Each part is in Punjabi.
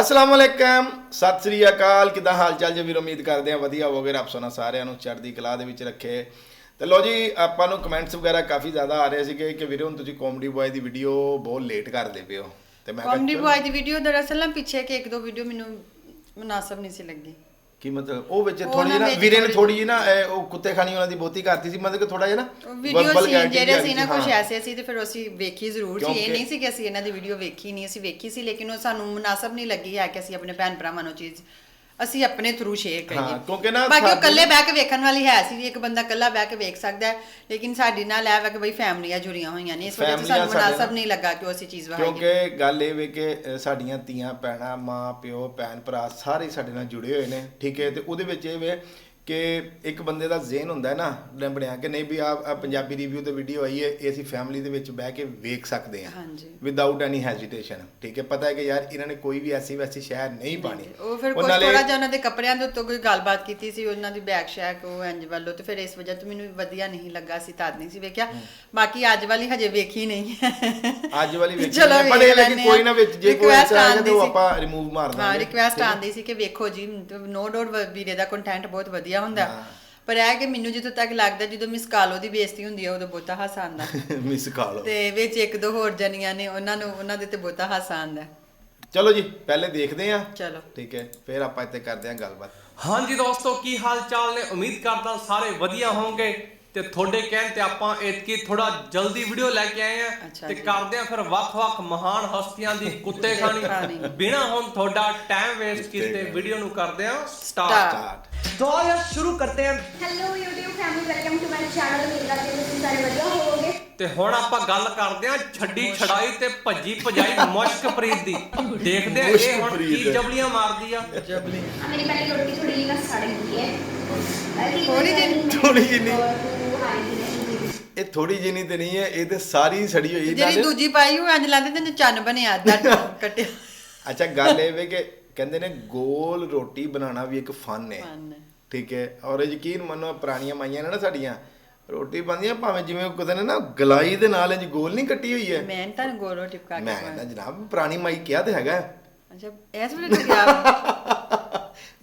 ਅਸਲਾਮ ਅਲੈਕਮ ਸਤਿ ਸ੍ਰੀ ਅਕਾਲ। ਕਿਦਾਂ ਹਾਲ ਚਾਲ ਜੀ? ਵੀਰ ਉਮੀਦ ਕਰਦੇ ਆ ਵਧੀਆ ਹੋਗੇ ਰੱਬ ਸੋਨਾ ਸਾਰਿਆਂ ਨੂੰ ਚੜ੍ਹਦੀ ਕਲਾ ਦੇ ਵਿੱਚ ਰੱਖੇ। ਤੇ ਲੋ ਜੀ ਆਪਾਂ ਨੂੰ ਕਮੈਂਟਸ ਵਗੈਰਾ ਕਾਫੀ ਜ਼ਿਆਦਾ ਆ ਰਹੇ ਸੀਗੇ ਕਿ ਵੀਰੇ ਤੁਸੀਂ ਕਾਮੇਡੀ ਬॉय ਦੀ ਵੀਡੀਓ ਬਹੁਤ ਲੇਟ ਕਰਦੇ ਪਏ ਤੇ ਮੈਂ ਕਾਮੇਡੀ ਬॉय ਦੀ ਵੀਡੀਓ ਦਰਅਸਲ ਪਿੱਛੇ ਕਿ ਇੱਕ ਦੋ ਵੀਡੀਓ ਮੈਨੂੰ ਮناسب ਨਹੀਂ ਸੀ ਲੱਗੀ। ਕੀ ਮਤਲਬ ਉਹ ਵਿੱਚ ਥੋੜੀ ਜਿਹੀ ਨਾ ਵੀਰੇ ਨੇ ਥੋੜੀ ਜਿਹੀ ਨਾ ਉਹ ਕੁੱਤੇ ਖਾਣੀ ਉਹਨਾਂ ਦੀ ਬਹੁਤੀ ਕਰਤੀ ਸੀ ਮਤਲਬ ਕਿ ਥੋੜਾ ਜਿਹਾ ਨਾ ਵੀਡੀਓ ਸੀ ਜਿਹੜੇ ਸੀ ਨਾ ਕੁਝ ਐਸੇ ਸੀ ਤੇ ਫਿਰ ਅਸੀਂ ਵੇਖੀ ਜ਼ਰੂਰ ਸੀ ਇਹ ਨਹੀਂ ਸੀ ਕਿ ਅਸੀਂ ਇਹਨਾਂ ਦੀ ਵੀਡੀਓ ਵੇਖੀ ਨਹੀਂ ਅਸੀਂ ਵੇਖੀ ਸੀ ਲੇਕਿਨ ਉਹ ਸਾਨੂੰ ਮੁਨਾਸਬ ਨਹੀਂ ਲੱਗੀ ਹੈ ਕਿ ਅਸੀਂ ਆਪਣੇ ਭੈਣ ਭਰਾਵਾਂ ਨੂੰ ਚੀਜ਼ ਅਸੀਂ ਆਪਣੇ ਥਰੂ ਸ਼ੇਅਰ ਕਰੀਏ। ਹਾਂ, ਕਿਉਂਕਿ ਨਾ ਬਾਕੀ ਉਹ ਸਾਨੂੰ- ਇਕੱਲੇ ਕੇ ਵੇਖਣ ਵਾਲੀ ਹੈ ਸੀ ਵੀ ਇੱਕ ਬੰਦਾ ਇਕੱਲਾ ਬਹਿ ਕੇ ਵੇਖ ਸਕਦਾ ਹੈ ਲੇਕਿਨ ਸਾਡੀ ਨਾਲ ਇਹ ਵਾ ਬਈ ਫੈਮਲੀਆਂ ਜੁੜੀਆਂ ਹੋਈਆਂ ਨੇ ਇਸ ਵਜ੍ਹਾ ਸਾਨੂੰ ਸਾਡੇ ਨਹੀਂ ਲੱਗਾ ਕਿ ਉਹ ਅਸੀਂ ਚੀਜ਼ ਵਹਾਈਏ ਕਿਉਂਕਿ ਗੱਲ ਇਹ ਵੇ ਕਿ ਸਾਡੀਆਂ ਧੀਆਂ ਭੈਣਾਂ ਮਾਂ ਪਿਓ ਭੈਣ ਭਰਾ ਸਾਰੇ ਸਾਡੇ ਨਾਲ ਜੁੜੇ ਹੋਏ ਨੇ ਠੀਕ ਹੈ? ਤੇ ਉਹਦੇ ਵਿੱਚ ਇਹ ਵੀ ਕਿ ਇੱਕ ਬੰਦੇ ਦਾ ਜ਼ਿਹਨ ਹੁੰਦਾ ਹੈ ਨਾ ਡ- ਬਣਿਆ ਕਿ ਨਹੀਂ ਵੀ ਆ ਪੰਜਾਬੀ ਰਿਵਿਊ ਤੇ ਵੀਡੀਓ ਆਈ ਹੈ ਇਹ ਅਸੀਂ ਫੈਮਿਲੀ ਦੇ ਵਿੱਚ ਬਹਿ ਕੇ ਵੇਖ ਸਕਦੇ ਹਾਂ ਹਾਂਜੀ। ਵਿਦਆਊਟ ਐਨੀ ਹੈਜ਼ਿਟੇਸ਼ਨ ਠੀਕ ਹੈ ਪਤਾ ਹੈ ਕਿ ਯਾਰ ਇਹਨਾਂ ਨੇ ਕੋਈ ਵੀ ਐਸੀ ਵੈਸੀ ਸ਼ਹਿਰ ਨਹੀਂ ਪਾਣੀ ਉਹ ਫਿਰ ਨਾਲੇ- ਥੋੜਾ ਜਿਹਾ ਉਹਨਾਂ ਦੇ ਕੱਪੜਿਆਂ ਦੇ ਉੱਤੋਂ ਕੋਈ ਗੱਲਬਾਤ ਕੀਤੀ ਸੀ ਉਹਨਾਂ ਦੀ ਬੈਕ ਸ਼ੈਕ ਉਹ ਇੰਜ ਵੱਲੋਂ ਤੇ ਫਿਰ ਇਸ ਵਜ੍ਹਾ ਤੋਂ ਮੈਨੂੰ ਵਧੀਆ ਨਹੀਂ ਲੱਗਾ ਸੀ ਤਦ ਨਹੀਂ ਸੀ ਵੇਖਿਆ ਬਾਕੀ ਅੱਜ ਵਾਲੀ ਹਜੇ ਵੇਖੀ ਨਹੀਂ ਹੈ ਅੱਜ ਵਾਲੀ ਵੇਖੀ ਚਲੋ ਹੈ, ਪਰ ਇਹ ਲੇਕਿਨ ਕੋਈ। ਨਾ ਵਿੱਚ ਜੇ ਕੋਈ ਆਉਂਦੀ ਤਾਂ। ਆਪਾਂ ਰਿਮੂਵ ਮਾਰ ਦਾਂਗੇ ਹਾਂ ਰਿਕੁਐਸਟ? ਆਂਦੀ ਸੀ ਕਿ ਵੇਖੋ ਜੀ ਨੋ ਡਾਊਟ ਵੀਰੇ ਦਾ ਕੰਟੈਂਟ ਬਹੁਤ ਵਧੀਆ ਹੁੰਦਾ। ਹਾਂ। ਪਰ ਇਹ ਕਿ ਮੈਨੂੰ ਜਦੋਂ ਤੱਕ ਲੱਗਦਾ ਜਦੋਂ ਮਿਸ ਕਾਲੋ ਦੀ ਬੇਇੱਜ਼ਤੀ ਹੁੰਦੀ ਹੈ ਉਦੋਂ ਬਹੁਤਾ ਹਾਸਾ ਆਉਂਦਾ। ਮਿਸ ਲਓ ਤੇ ਵਿੱਚ ਇੱਕ ਦੋ ਹੋਰ ਜਣੀਆਂ ਨੇ ਉਹਨਾਂ ਨੂੰ ਉਹਨਾਂ ਦੇ ਤੇ ਬਹੁਤਾ ਹਾਸਾ ਆਉਂਦਾ ਚਲੋ ਜੀ ਪਹਿਲੇ ਦੇਖਦੇ ਹਾਂ। ਚਲੋ। ਠੀਕ ਹੈ ਫਿਰ ਆਪਾਂ ਇੱਥੇ ਕਰਦੇ ਹਾਂ ਗੱਲਬਾਤ। ਹਾਂਜੀ ਦੋਸਤੋ ਕੀ ਹਾਲ ਚਾਲ ਨੇ? ਉਮੀਦ ਕਰਦਾ ਸਾਰੇ ਵਧੀਆ ਹੋਵੋਗੇ। ਤੇ ਤੁਹਾਡੇ ਕਹਿਣ ਤੇ ਆਪਾਂ ਇਤਕੀ ਥੋੜਾ ਜਲਦੀ ਵੀਡੀਓ ਲੈ ਕੇ ਆਏ ਆ ਅੱਛਾ ਤੇ ਜੀ। ਕਰਦੇ ਆ ਫਿਰ ਵੱਖ-ਵੱਖ ਮਹਾਨ ਹਸਤੀਆਂ ਦੀ ਕੁੱਤੇ ਖਾਣੀ। ਖਾਣੀ ਬਿਨਾ ਹੁਣ ਤੁਹਾਡਾ ਟਾਈਮ ਵੇਸਟ ਕੀਤੇ ਖਾਣੀ। ਵੀਡੀਓ ਨੂੰ ਕਰਦੇ ਆ ਸਟਾਰਟ Start. ਸਟਾਰਟ तो आइए शुरू करते हैं hello YouTube family welcome to my channel ਉਮੀਦ ਕਰਦੇ ਹਾਂ ਤੁਸੀਂ ਸਾਰੇ ਵਧੀਆ ਹੋਵੋਗੇ ਤੇ ਹੁਣ ਆਪਾਂ ਗੱਲ ਕਰਦੇ ਆ ਛੱਡੀ ਛੜਾਈ ਤੇ ਭੱਜੀ ਭਜਾਈ ਮੁਸ਼ਕਪ੍ਰੀਤ ਦੀ ਦੇਖਦੇ ਆ ਇਹ ਹੁਣ ਕੀ ਮੁਸ਼ਕਪ੍ਰੀਤ। ਜਬਲੀਆਂ ਮਾਰਦੀ ਆ ਜਬਲੀ ਆ ਮੇਰੀ ਪਹਿਲੀ ਰੋਟੀ ਥੋੜੀ ਜਿਹੀ ਬਸ ਸੜ ਗਈ ਹੈ ਥੋੜੀ ਜਿਹੀ- ਥੋੜੀ ਇਹ ਤੇ ਨਹੀਂ ਹੈ ਇਹ ਤੇ ਸਾਰੀ ਸੜੀ ਹੋਈ। ਜਿਹੜੀ ਨਾਲੇ- ਦੂਜੀ ਪਾਈ ਉਹ ਇੰਜ ਲੱਗਦਾ ਜਿਵੇਂ ਚੰਨ ਬਣਿਆ ਅੱਧਾ ਕੱਟਿਆ। ਅੱਛਾ ਗੱਲ ਇਹ ਵੇ ਕਿ ਕਹਿੰਦੇ ਨੇ ਗੋਲ ਰੋਟੀ ਬਣਾਉਣਾ ਵੀ ਇੱਕ ਫਨ ਹੈ। ਫਨ ਹੈ। ਠੀਕ ਹੈ ਔਰ ਯਕੀਨ ਮੰਨੋ ਪੁਰਾਣੀਆਂ ਮਾਈਆਂ ਨੇ ਨਾ ਸਾਡੀਆਂ ਰੋਟੀ ਬਣਦੀਆਂ ਭਾਵੇਂ ਜਿਵੇਂ ਉਹ ਕਹਿੰਦੇ ਨੇ ਨਾ ਗਲਾਈ ਦੇ ਨਾਲ ਇੰਜ ਗੋਲ ਨਹੀਂ ਕੱਟੀ ਹੋਈ ਹੈ। ਮੈਂ ਤਾਂ ਗੋਰੋ ਟਿਪਕਾ ਕੇ ਮੈਂ ਖਵਾਇਆ। ਕਹਿੰਦਾ ਜਨਾਬ ਪੁਰਾਣੀ ਮਾਈ ਕਿਹਾ ਤੇ ਹੈਗਾ। ਅੱਛਾ ਇਸ ਵੇਲੇ ਤੋਂ ਗਿਆ